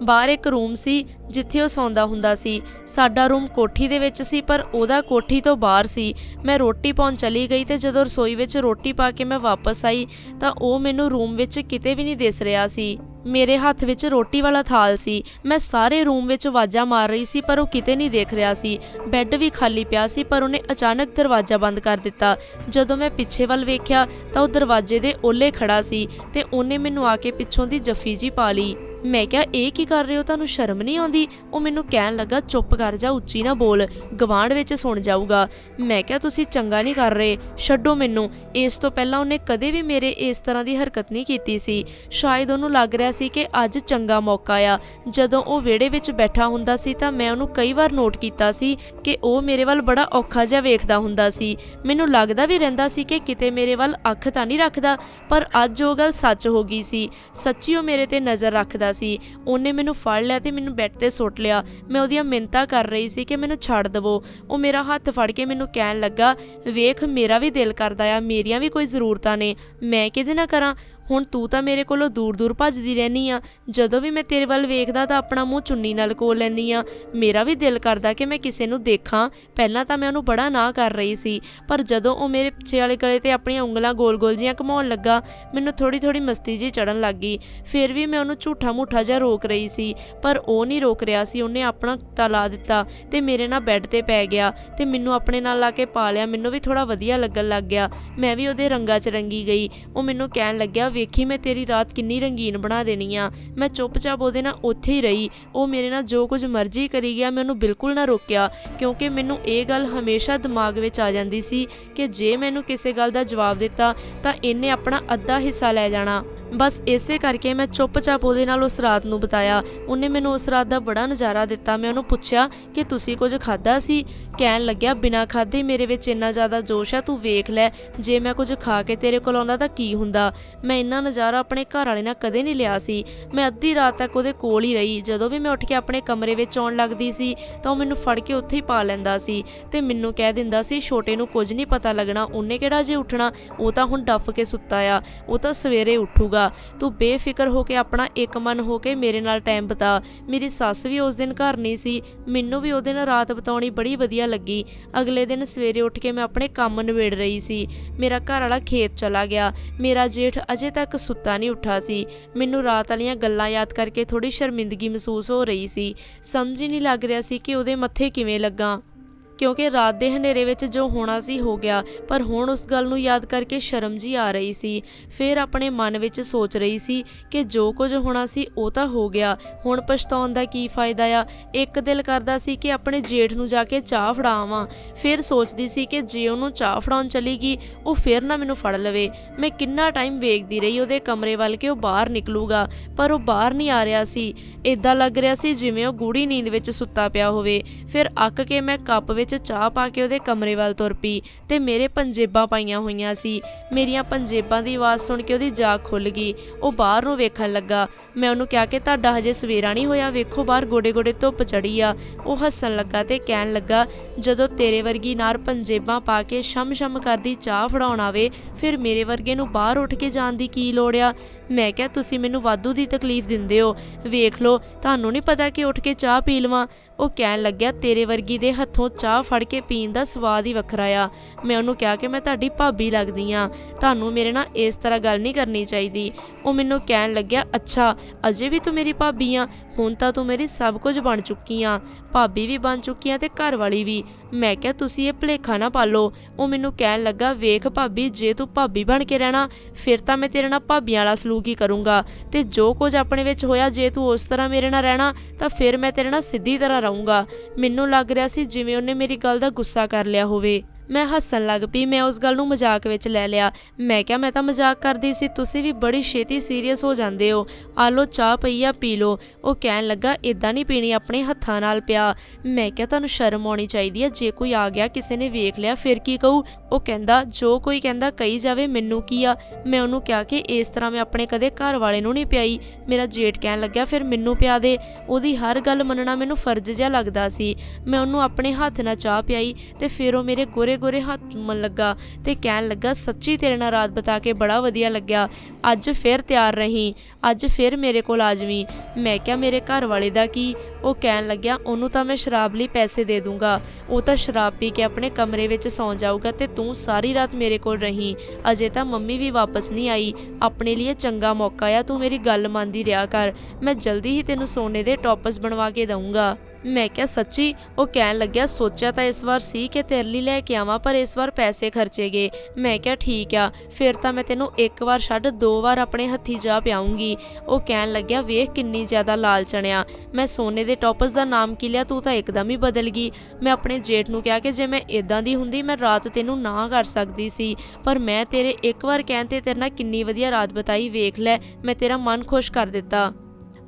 ਬਾਹਰ ਇੱਕ ਰੂਮ ਸੀ ਜਿੱਥੇ ਉਹ ਸੌਂਦਾ ਹੁੰਦਾ ਸੀ। ਸਾਡਾ ਰੂਮ ਕੋਠੀ ਦੇ ਵਿੱਚ ਸੀ, ਪਰ ਉਹਦਾ ਕੋਠੀ ਤੋਂ ਬਾਹਰ ਸੀ। ਮੈਂ ਰੋਟੀ ਪਾਉਣ ਚਲੀ ਗਈ ਤੇ ਜਦੋਂ ਰਸੋਈ ਵਿੱਚ ਰੋਟੀ ਪਾ ਕੇ ਮੈਂ ਵਾਪਸ ਆਈ, ਤਾਂ ਉਹ ਮੈਨੂੰ ਰੂਮ ਵਿੱਚ ਕਿਤੇ ਵੀ ਨਹੀਂ ਦਿਸ ਰਿਹਾ ਸੀ। ਮੇਰੇ ਹੱਥ ਵਿੱਚ ਰੋਟੀ ਵਾਲਾ ਥਾਲ ਸੀ। ਮੈਂ ਸਾਰੇ ਰੂਮ ਵਿੱਚ ਆਵਾਜ਼ਾਂ ਮਾਰ ਰਹੀ ਸੀ, ਪਰ ਉਹ ਕਿਤੇ ਨਹੀਂ ਦੇਖ ਰਿਹਾ ਸੀ। ਬੈੱਡ ਵੀ ਖਾਲੀ ਪਿਆ ਸੀ, ਪਰ ਉਹਨੇ ਅਚਾਨਕ ਦਰਵਾਜ਼ਾ ਬੰਦ ਕਰ ਦਿੱਤਾ। ਜਦੋਂ ਮੈਂ ਪਿੱਛੇ ਵੱਲ ਵੇਖਿਆ, ਤਾਂ ਉਹ ਦਰਵਾਜ਼ੇ ਦੇ ਓਲੇ ਖੜਾ ਸੀ ਤੇ ਉਹਨੇ ਮੈਨੂੰ ਆ ਕੇ ਪਿੱਛੋਂ ਦੀ ਜੱਫੀ ਜੀ ਪਾ ਲਈ। ਮੈਂ ਕਿਹਾ, ਇਹ ਕੀ ਕਰ ਰਹੇ ਹੋ? ਤੁਹਾਨੂੰ ਸ਼ਰਮ ਨਹੀਂ ਆਉਂਦੀ? ਉਹ ਮੈਨੂੰ ਕਹਿਣ ਲੱਗਾ, ਚੁੱਪ ਕਰ ਜਾ, ਉੱਚੀ ਨਾ ਬੋਲ, ਗਵਾਂਢ ਵਿੱਚ ਸੁਣ ਜਾਊਗਾ। ਮੈਂ ਕਿਹਾ, ਤੁਸੀਂ ਚੰਗਾ ਨਹੀਂ ਕਰ ਰਹੇ, ਛੱਡੋ ਮੈਨੂੰ। ਇਸ ਤੋਂ ਪਹਿਲਾਂ ਉਹਨੇ ਕਦੇ ਵੀ ਮੇਰੇ ਇਸ ਤਰ੍ਹਾਂ ਦੀ ਹਰਕਤ ਨਹੀਂ ਕੀਤੀ ਸੀ। ਸ਼ਾਇਦ ਉਹਨੂੰ ਲੱਗ ਰਿਹਾ ਸੀ ਕਿ ਅੱਜ ਚੰਗਾ ਮੌਕਾ ਆ। ਜਦੋਂ ਉਹ ਵਿਹੜੇ ਵਿੱਚ ਬੈਠਾ ਹੁੰਦਾ ਸੀ ਤਾਂ ਮੈਂ ਉਹਨੂੰ ਕਈ ਵਾਰ ਨੋਟ ਕੀਤਾ ਸੀ ਕਿ ਉਹ ਮੇਰੇ ਵੱਲ ਬੜਾ ਔਖਾ ਜਿਹਾ ਵੇਖਦਾ ਹੁੰਦਾ ਸੀ। ਮੈਨੂੰ ਲੱਗਦਾ ਵੀ ਰਹਿੰਦਾ ਸੀ ਕਿ ਕਿਤੇ ਮੇਰੇ ਵੱਲ ਅੱਖ ਤਾਂ ਨਹੀਂ ਰੱਖਦਾ, ਪਰ ਅੱਜ ਉਹ ਗੱਲ ਸੱਚ ਹੋ ਗਈ ਸੀ। ਸੱਚੀ ਉਹ ਮੇਰੇ ਤੇ ਨਜ਼ਰ ਰੱਖਦਾ ਸੀ। ਉਹਨੇ ਮੈਨੂੰ ਫੜ ਲਿਆ ਤੇ ਮੈਨੂੰ ਬੈੱਡ ਤੇ ਸੁੱਟ ਲਿਆ। ਮੈਂ ਉਹਦੀਆਂ ਮਿੰਤਾ ਕਰ ਰਹੀ ਸੀ ਕਿ ਮੈਨੂੰ ਛੱਡ ਦਵੋ। ਉਹ ਮੇਰਾ ਹੱਥ ਫੜ ਕੇ ਮੈਨੂੰ ਕਹਿਣ ਲੱਗਾ, ਵੇਖ, ਮੇਰਾ ਵੀ ਦਿਲ ਕਰਦਾ ਆ, ਮੇਰੀਆਂ ਵੀ ਕੋਈ ਜ਼ਰੂਰਤਾਂ ਨੇ। ਮੈਂ ਕਿਹਦੇ ਨਾਲ ਕਰਾਂ? ਹੁਣ ਤੂੰ ਤਾਂ ਮੇਰੇ ਕੋਲੋਂ ਦੂਰ ਦੂਰ ਭੱਜਦੀ ਰਹਿਨੀ ਆ। ਜਦੋਂ ਵੀ ਮੈਂ ਤੇਰੇ ਵੱਲ ਵੇਖਦਾ ਤਾਂ ਆਪਣਾ ਮੂੰਹ ਚੁੰਨੀ ਨਾਲ ਕੋਲ ਲੈਨੀ ਆ। ਮੇਰਾ ਵੀ ਦਿਲ ਕਰਦਾ ਕਿ ਮੈਂ ਕਿਸੇ ਨੂੰ ਦੇਖਾਂ। ਪਹਿਲਾਂ ਤਾਂ ਮੈਂ ਉਹਨੂੰ ਬੜਾ ਨਾ ਕਰ ਰਹੀ ਸੀ, ਪਰ ਜਦੋਂ ਉਹ ਮੇਰੇ ਪਿੱਛੇ ਵਾਲੇ ਗਲੇ ਤੇ ਆਪਣੀਆਂ ਉਂਗਲਾਂ ਗੋਲ-ਗੋਲ ਜੀਆਂ ਘਮਾਉਣ ਲੱਗਾ, ਮੈਨੂੰ ਥੋੜੀ ਥੋੜੀ ਮਸਤੀ ਜੀ ਚੜਨ ਲੱਗ ਗਈ। ਫਿਰ ਵੀ ਮੈਂ ਉਹਨੂੰ ਝੂਠਾ ਮੂਠਾ ਜਿਹਾ ਰੋਕ ਰਹੀ ਸੀ, ਪਰ ਉਹ ਨਹੀਂ ਰੋਕ ਰਿਹਾ ਸੀ। ਉਹਨੇ ਆਪਣਾ ਕੁੱਤਾ ਲਾ ਦਿੱਤਾ ਤੇ ਮੇਰੇ ਨਾਲ ਬੈੱਡ ਤੇ ਪੈ ਗਿਆ ਤੇ ਮੈਨੂੰ ਆਪਣੇ ਨਾਲ ਲਾ ਕੇ ਪਾ ਲਿਆ। ਮੈਨੂੰ ਵੀ ਥੋੜਾ ਵਧੀਆ ਲੱਗਣ ਲੱਗ ਗਿਆ। ਮੈਂ ਵੀ ਉਹਦੇ ਰੰਗਾਂ 'ਚ ਰੰਗੀ ਗਈ। ਉਹ ਮੈਨੂੰ ਕਹਿਣ ਲੱਗਿਆ ਵੇਖੀ, ਮੈਂ ਤੇਰੀ ਰਾਤ ਕਿੰਨੀ ਰੰਗੀਨ ਬਣਾ ਦੇਣੀ ਆ। ਮੈਂ ਚੁੱਪਚਾਪ ਉਹਦੇ ਨਾਲ ਉੱਥੇ ਹੀ ਰਹੀ। ਉਹ ਮੇਰੇ ਨਾਲ ਜੋ ਕੁਝ ਮਰਜ਼ੀ ਕਰੀ ਗਿਆ, ਮੈਂ ਉਹਨੂੰ ਬਿਲਕੁਲ ਨਾ ਰੋਕਿਆ, ਕਿਉਂਕਿ ਮੈਨੂੰ ਇਹ ਗੱਲ ਹਮੇਸ਼ਾ ਦਿਮਾਗ ਵਿੱਚ ਆ ਜਾਂਦੀ ਸੀ ਕਿ ਜੇ ਮੈਨੂੰ ਕਿਸੇ ਗੱਲ ਦਾ ਜਵਾਬ ਦਿੱਤਾ, ਤਾਂ ਇਹਨੇ ਆਪਣਾ ਅੱਧਾ ਹਿੱਸਾ ਲੈ ਜਾਣਾ। ਬਸ ਇਸੇ ਕਰਕੇ ਮੈਂ ਚੁੱਪਚਾਪ ਉਹਦੇ ਨਾਲ ਉਸ ਰਾਤ ਨੂੰ ਬਿਤਾਇਆ। ਉਹਨੇ ਮੈਨੂੰ ਉਸ ਰਾਤ ਦਾ ਬੜਾ ਨਜ਼ਾਰਾ ਦਿੱਤਾ। ਮੈਂ ਉਹਨੂੰ ਪੁੱਛਿਆ ਕਿ ਤੁਸੀਂ ਕੁਝ ਖਾਦਾ ਸੀ? ਕਹਿਣ ਲੱਗਿਆ, ਬਿਨਾਂ ਖਾਦੇ ਮੇਰੇ ਵਿੱਚ ਇੰਨਾ ਜ਼ਿਆਦਾ ਜੋਸ਼ ਆ, ਤੂੰ ਵੇਖ ਲੈ, ਜੇ ਮੈਂ ਕੁਝ ਖਾ ਕੇ ਤੇਰੇ ਕੋਲ ਆਉਂਦਾ ਤਾਂ ਕੀ ਹੁੰਦਾ? ਮੈਂ ਇੰਨਾ ਨਜ਼ਾਰਾ ਆਪਣੇ ਘਰ ਵਾਲੇ ਨਾਲ ਕਦੇ ਨਹੀਂ ਲਿਆ ਸੀ। ਮੈਂ ਅੱਧੀ ਰਾਤ ਤੱਕ ਉਹਦੇ ਕੋਲ ਹੀ ਰਹੀ। ਜਦੋਂ ਵੀ ਮੈਂ ਉੱਠ ਕੇ ਆਪਣੇ ਕਮਰੇ ਵਿੱਚ ਆਉਣ ਲੱਗਦੀ ਸੀ, ਤਾਂ ਉਹ ਮੈਨੂੰ ਫੜ ਕੇ ਉੱਥੇ ਹੀ ਪਾ ਲੈਂਦਾ ਸੀ ਤੇ ਮੈਨੂੰ ਕਹਿ ਦਿੰਦਾ ਸੀ, ਛੋਟੇ ਨੂੰ ਕੁਝ ਨਹੀਂ ਪਤਾ ਲੱਗਣਾ, ਉਹਨੇ ਕਿਹੜਾ ਜੇ ਉੱਠਣਾ, ਉਹ ਤਾਂ ਹੁਣ ਡੱਫ ਕੇ ਸੁੱਤਾ ਆ, ਉਹ ਤਾਂ ਸਵੇਰੇ ਉੱਠੂਗਾ। ਤੂੰ ਬੇਫਿਕਰ ਹੋ ਕੇ ਆਪਣਾ ਇੱਕ ਮਨ ਹੋ ਕੇ ਮੇਰੇ ਨਾਲ ਟਾਈਮ ਬਿਤਾ। ਮੇਰੀ ਸੱਸ ਵੀ ਉਸ ਦਿਨ ਘਰ ਨਹੀਂ ਸੀ, ਮੈਨੂੰ ਵੀ ਉਹਦੇ ਨਾਲ ਰਾਤ ਬਿਤਾਉਣੀ ਬੜੀ ਵਧੀਆ ਲੱਗੀ। ਅਗਲੇ ਦਿਨ ਸਵੇਰੇ ਉੱਠ ਕੇ ਮੈਂ ਆਪਣੇ ਕੰਮ ਨਿਬੇੜ ਰਹੀ ਸੀ। ਮੇਰਾ ਘਰ ਵਾਲਾ ਖੇਤ ਚਲਾ ਗਿਆ। ਮੇਰਾ ਜੇਠ ਅਜੇ ਤੱਕ ਸੁੱਤਾ ਨਹੀਂ ਉੱਠਾ ਸੀ। ਮੈਨੂੰ ਰਾਤ ਵਾਲੀਆਂ ਗੱਲਾਂ ਯਾਦ ਕਰਕੇ ਥੋੜੀ ਸ਼ਰਮਿੰਦਗੀ ਮਹਿਸੂਸ ਹੋ ਰਹੀ ਸੀ। ਸਮਝ ਹੀ ਨਹੀਂ ਲੱਗ ਰਿਹਾ ਸੀ ਕਿ ਉਹਦੇ ਮੱਥੇ ਕਿਵੇਂ ਲੱਗਾ। ਕਿਉਂਕਿ ਰਾਤ ਦੇ ਹਨੇਰੇ ਵਿੱਚ ਜੋ ਹੋਣਾ ਸੀ ਹੋ ਗਿਆ, ਪਰ ਹੁਣ ਉਸ ਗੱਲ ਨੂੰ ਯਾਦ ਕਰਕੇ ਸ਼ਰਮ ਜੀ ਆ ਰਹੀ ਸੀ। ਫਿਰ ਆਪਣੇ ਮਨ ਵਿੱਚ ਸੋਚ ਰਹੀ ਸੀ ਕਿ ਜੋ ਕੁਝ ਹੋਣਾ ਸੀ ਉਹ ਤਾਂ ਹੋ ਗਿਆ। ਹੁਣ ਪਛਤਾਉਣ ਦਾ ਕੀ ਫਾਇਦਾ ਆ? ਇੱਕ ਦਿਲ ਕਰਦਾ ਸੀ ਕਿ ਆਪਣੇ ਜੇਠ ਨੂੰ ਜਾ ਕੇ ਚਾਹ ਫੜਾਵਾਂ। ਫਿਰ ਸੋਚਦੀ ਸੀ ਕਿ ਜੇ ਉਹਨੂੰ ਚਾਹ ਫੜਾਉਣ ਚਲੀ ਗਈ, ਉਹ ਫਿਰ ਨਾ ਮੈਨੂੰ ਫੜ ਲਵੇ। ਮੈਂ ਕਿੰਨਾ ਟਾਈਮ ਵੇਖਦੀ ਰਹੀ ਉਹਦੇ ਕਮਰੇ ਵੱਲ ਕਿ ਉਹ ਬਾਹਰ ਨਿਕਲੂਗਾ, ਪਰ ਉਹ ਬਾਹਰ ਨਹੀਂ ਆ ਰਿਹਾ ਸੀ। ਇਦਾਂ ਲੱਗ ਰਿਹਾ ਸੀ ਜਿਵੇਂ ਉਹ ਗੂੜੀ ਨੀਂਦ ਵਿੱਚ ਸੁੱਤਾ ਪਿਆ ਹੋਵੇ। ਫਿਰ ਅੱਕ ਕੇ ਮੈਂ ਕੱਪ ਵਿੱਚ ਚਾਹ ਪਾ ਕੇ ਉਹਦੇ ਕਮਰੇ ਵੱਲ ਤੁਰ ਪਈ ਤੇ ਮੇਰੇ ਪੰਜੇਬਾਂ ਪਾਈਆਂ ਹੋਈਆਂ ਸੀ। ਮੇਰੀਆਂ ਪੰਜੇਬਾਂ ਦੀ ਆਵਾਜ਼ ਸੁਣ ਕੇ ਉਹਦੀ ਜਾਗ ਖੁੱਲ ਗਈ। ਉਹ ਬਾਹਰ ਨੂੰ ਵੇਖਣ ਲੱਗਾ। ਮੈਂ ਉਹਨੂੰ ਕਿਹਾ ਕਿ ਤੁਹਾਡਾ ਹਜੇ ਸਵੇਰਾ ਨਹੀਂ ਹੋਇਆ, ਵੇਖੋ ਬਾਹਰ ਗੋੜੇ ਗੋੜੇ ਧੁੱਪ ਚੜੀ ਆ। ਉਹ ਹੱਸਣ ਲੱਗਾ ਤੇ ਕਹਿਣ ਲੱਗਾ, ਜਦੋਂ ਤੇਰੇ ਵਰਗੀ ਨਾਰ ਪੰਜੇਬਾਂ ਪਾ ਕੇ ਸ਼ਮ-ਸ਼ਮ ਕਰਦੀ ਚਾਹ ਫੜਾਉਣ ਆਵੇ, ਫਿਰ ਮੇਰੇ ਵਰਗੇ ਨੂੰ ਬਾਹਰ ਉੱਠ ਕੇ ਜਾਣ ਦੀ ਕੀ ਲੋੜ ਆ? ਮੈਂ ਕਿਹਾ, ਤੁਸੀਂ ਮੈਨੂੰ ਵਾਧੂ ਦੀ ਤਕਲੀਫ ਦਿੰਦੇ ਹੋ। ਵੇਖ ਲਓ, ਤੁਹਾਨੂੰ ਨਹੀਂ ਪਤਾ ਕਿ ਉੱਠ ਕੇ ਚਾਹ ਪੀ ਲਵਾਂ। ਉਹ ਕਹਿਣ ਲੱਗਿਆ, ਤੇਰੇ ਵਰਗੀ ਦੇ ਹੱਥੋਂ ਚਾਹ ਫੜ ਕੇ ਪੀਣ ਦਾ ਸਵਾਦ ਹੀ ਵੱਖਰਾ ਆ। ਮੈਂ ਉਹਨੂੰ ਕਿਹਾ ਕਿ ਮੈਂ ਤੁਹਾਡੀ ਭਾਬੀ ਲੱਗਦੀ ਆ। ਤੁਹਾਨੂੰ ਮੇਰੇ ਨਾਲ ਇਸ ਤਰ੍ਹਾਂ ਗੱਲ ਨਹੀਂ ਕਰਨੀ ਚਾਹੀਦੀ। ਉਹ ਮੈਨੂੰ ਕਹਿਣ ਲੱਗਿਆ, ਅੱਛਾ, ਅਜੇ ਵੀ ਤੂੰ ਮੇਰੀ ਭਾਬੀ ਆ। ਹੁਣ ਤਾਂ ਤੂੰ ਮੇਰੀ ਸਭ ਕੁਝ ਬਣ ਚੁੱਕੀ ਆ। ਭਾਬੀ ਵੀ ਬਣ ਚੁੱਕੀ ਆ ਤੇ ਘਰ ਵਾਲੀ ਵੀ। ਮੈਂ ਕਿਹਾ, ਤੁਸੀਂ ਇਹ ਭਲੇਖਾ ਨਾ ਪਾਲੋ ਉਹ ਮੈਨੂੰ ਕਹਿਣ ਲੱਗਾ, ਵੇਖ ਭਾਬੀ, ਜੇ ਤੂੰ ਭਾਬੀ ਬਣ ਕੇ ਰਹਿਣਾ, ਫਿਰ ਤਾਂ ਮੈਂ ਤੇਰੇ ਨਾਲ ਭਾਬੀਆਂ ਵਾਲਾ ਸਲੂਕ ਹੀ ਕਰੂੰਗਾ। ਤੇ ਜੋ ਕੁਝ ਆਪਣੇ ਵਿੱਚ ਹੋਇਆ, ਜੇ ਤੂੰ ਉਸ ਤਰ੍ਹਾਂ ਮੇਰੇ ਨਾਲ ਰਹਿਣਾ, ਤਾਂ ਫਿਰ ਮੈਂ ਤੇਰੇ ਨਾਲ ਸਿੱਧੀ ਤਰ੍ਹਾਂ ਰਹੂੰਗਾ। ਮੈਨੂੰ ਲੱਗ ਰਿਹਾ ਸੀ ਜਿਵੇਂ ਉਹਨੇ ਮੇਰੀ ਗੱਲ ਦਾ ਗੁੱਸਾ ਕਰ ਲਿਆ ਹੋਵੇ। ਮੈਂ ਹੱਸਣ ਲੱਗ ਪਈ, ਮੈਂ ਉਸ ਗੱਲ ਨੂੰ ਮਜ਼ਾਕ ਵਿੱਚ ਲੈ ਲਿਆ। ਮੈਂ ਕਿਹਾ, ਮੈਂ ਤਾਂ ਮਜ਼ਾਕ ਕਰਦੀ ਸੀ, ਤੁਸੀਂ ਵੀ ਬੜੀ ਛੇਤੀ ਸੀਰੀਅਸ ਹੋ ਜਾਂਦੇ ਹੋ। ਆ ਲੋ ਚਾਹ ਪਈ ਆ, ਪੀ ਲੋ ਉਹ ਕਹਿਣ ਲੱਗਾ ਇਦਾਂ ਨਹੀਂ ਪੀਣੀ, ਆਪਣੇ ਹੱਥਾਂ ਨਾਲ ਪਿਆ। ਮੈਂ ਕਿਹਾ, ਤੁਹਾਨੂੰ ਸ਼ਰਮ ਆਉਣੀ ਚਾਹੀਦੀ ਹੈ ਜੇ ਕੋਈ ਆ ਗਿਆ, ਕਿਸੇ ਨੇ ਵੇਖ ਲਿਆ, ਫਿਰ ਕੀ ਕਹੂ? ਉਹ ਕਹਿੰਦਾ, ਜੋ ਕੋਈ ਕਹਿੰਦਾ ਕਹੀ ਜਾਵੇ, ਮੈਨੂੰ ਕੀ ਆ? ਮੈਂ ਉਹਨੂੰ ਕਿਹਾ ਕਿ ਇਸ ਤਰ੍ਹਾਂ ਮੈਂ ਆਪਣੇ ਕਦੇ ਘਰ ਵਾਲੇ ਨੂੰ ਨਹੀਂ ਪਿਆਈ। ਮੇਰਾ ਜੇਠ ਕਹਿਣ ਲੱਗਿਆ, ਫਿਰ ਮੈਨੂੰ ਪਿਆ ਦੇ। ਉਹਦੀ ਹਰ ਗੱਲ ਮੰਨਣਾ ਮੈਨੂੰ ਫਰਜ਼ ਜਿਹਾ ਲੱਗਦਾ ਸੀ। ਮੈਂ ਉਹਨੂੰ ਆਪਣੇ ਹੱਥ ਨਾਲ ਚਾਹ ਪਿਆਈ ਤੇ ਫਿਰ ਉਹ ਮੇਰੇ ਗੋਰੇ ਗੋਰੇ ਹੱਥ ਚੁੰਮਣ ਲੱਗਾ ਤੇ ਕਹਿਣ ਲੱਗਾ, ਸੱਚੀ ਤੇਰੇ ਨਾਲ ਰਾਤ ਬਿਤਾ ਕੇ ਬੜਾ ਵਧੀਆ ਲੱਗਿਆ। ਅੱਜ ਫਿਰ ਤਿਆਰ ਰਹੀ, ਅੱਜ ਫਿਰ ਮੇਰੇ ਕੋਲ ਆ ਜਾਵੀਂ। ਮੈਂ ਕਿਹਾ, ਮੇਰੇ ਘਰ ਵਾਲੇ ਦਾ ਕੀ? ਉਹ ਕਹਿਣ ਲੱਗਿਆ, ਉਹਨੂੰ ਤਾਂ ਮੈਂ ਸ਼ਰਾਬ ਲਈ ਪੈਸੇ ਦੇ ਦੂੰਗਾ। ਉਹ ਤਾਂ ਸ਼ਰਾਬ ਪੀ ਕੇ ਆਪਣੇ ਕਮਰੇ ਵਿੱਚ ਸੌਂ ਜਾਊਗਾ ਤੇ ਤੂੰ ਸਾਰੀ ਰਾਤ ਮੇਰੇ ਕੋਲ ਰਹੀ। ਅਜੇ ਤਾਂ ਮੰਮੀ ਵੀ ਵਾਪਸ ਨਹੀਂ ਆਈ। ਆਪਣੇ ਲਈ ਇਹ ਚੰਗਾ ਮੌਕਾ ਆ, ਤੂੰ ਮੇਰੀ ਗੱਲ ਮੰਨਦੀ ਰਿਹਾ ਕਰ। ਮੈਂ ਜਲਦੀ ਹੀ ਤੈਨੂੰ ਸੋਨੇ ਦੇ ਟੌਪਸ ਬਣਵਾ ਕੇ ਦਊਂਗਾ। ਮੈਂ ਕਿਹਾ, ਸੱਚੀ? ਉਹ ਕਹਿਣ ਲੱਗਿਆ, ਸੋਚਿਆ ਤਾਂ ਇਸ ਵਾਰ ਸੀ ਕਿ ਤੇਰੇ ਲਈ ਲੈ ਕੇ ਆਵਾਂ, ਪਰ ਇਸ ਵਾਰ ਪੈਸੇ ਖਰਚੇ ਗਏ। ਮੈਂ ਕਿਹਾ, ਠੀਕ ਆ, ਫਿਰ ਤਾਂ ਮੈਂ ਤੈਨੂੰ ਇੱਕ ਵਾਰ ਛੱਡ, ਦੋ ਵਾਰ ਆਪਣੇ ਹੱਥੀ ਜਾ ਪਿਆਉਂਗੀ। ਉਹ ਕਹਿਣ ਲੱਗਿਆ, ਵੇਖ ਕਿੰਨੀ ਜ਼ਿਆਦਾ ਲਾਲਚਣਿਆ। ਮੈਂ ਸੋਨੇ ਦੇ ਟੌਪਸ ਦਾ ਨਾਮ ਕੀ ਲਿਆ, ਤੂੰ ਤਾਂ ਇੱਕਦਮ ਹੀ ਬਦਲ ਗਈ। ਮੈਂ ਆਪਣੇ ਜੇਠ ਨੂੰ ਕਿਹਾ ਕਿ ਜੇ ਮੈਂ ਇਦਾਂ ਦੀ ਹੁੰਦੀ, ਮੈਂ ਰਾਤ ਤੈਨੂੰ ਨਾ ਕਰ ਸਕਦੀ ਸੀ। ਪਰ ਮੈਂ ਤੇਰੇ ਇੱਕ ਵਾਰ ਕਹਿਣ ਤੇ ਤੇਰੇ ਨਾਲ ਕਿੰਨੀ ਵਧੀਆ ਰਾਤ ਬਤਾਈ, ਵੇਖ ਲੈ, ਮੈਂ ਤੇਰਾ ਮਨ ਖੁਸ਼ ਕਰ ਦਿੱਤਾ।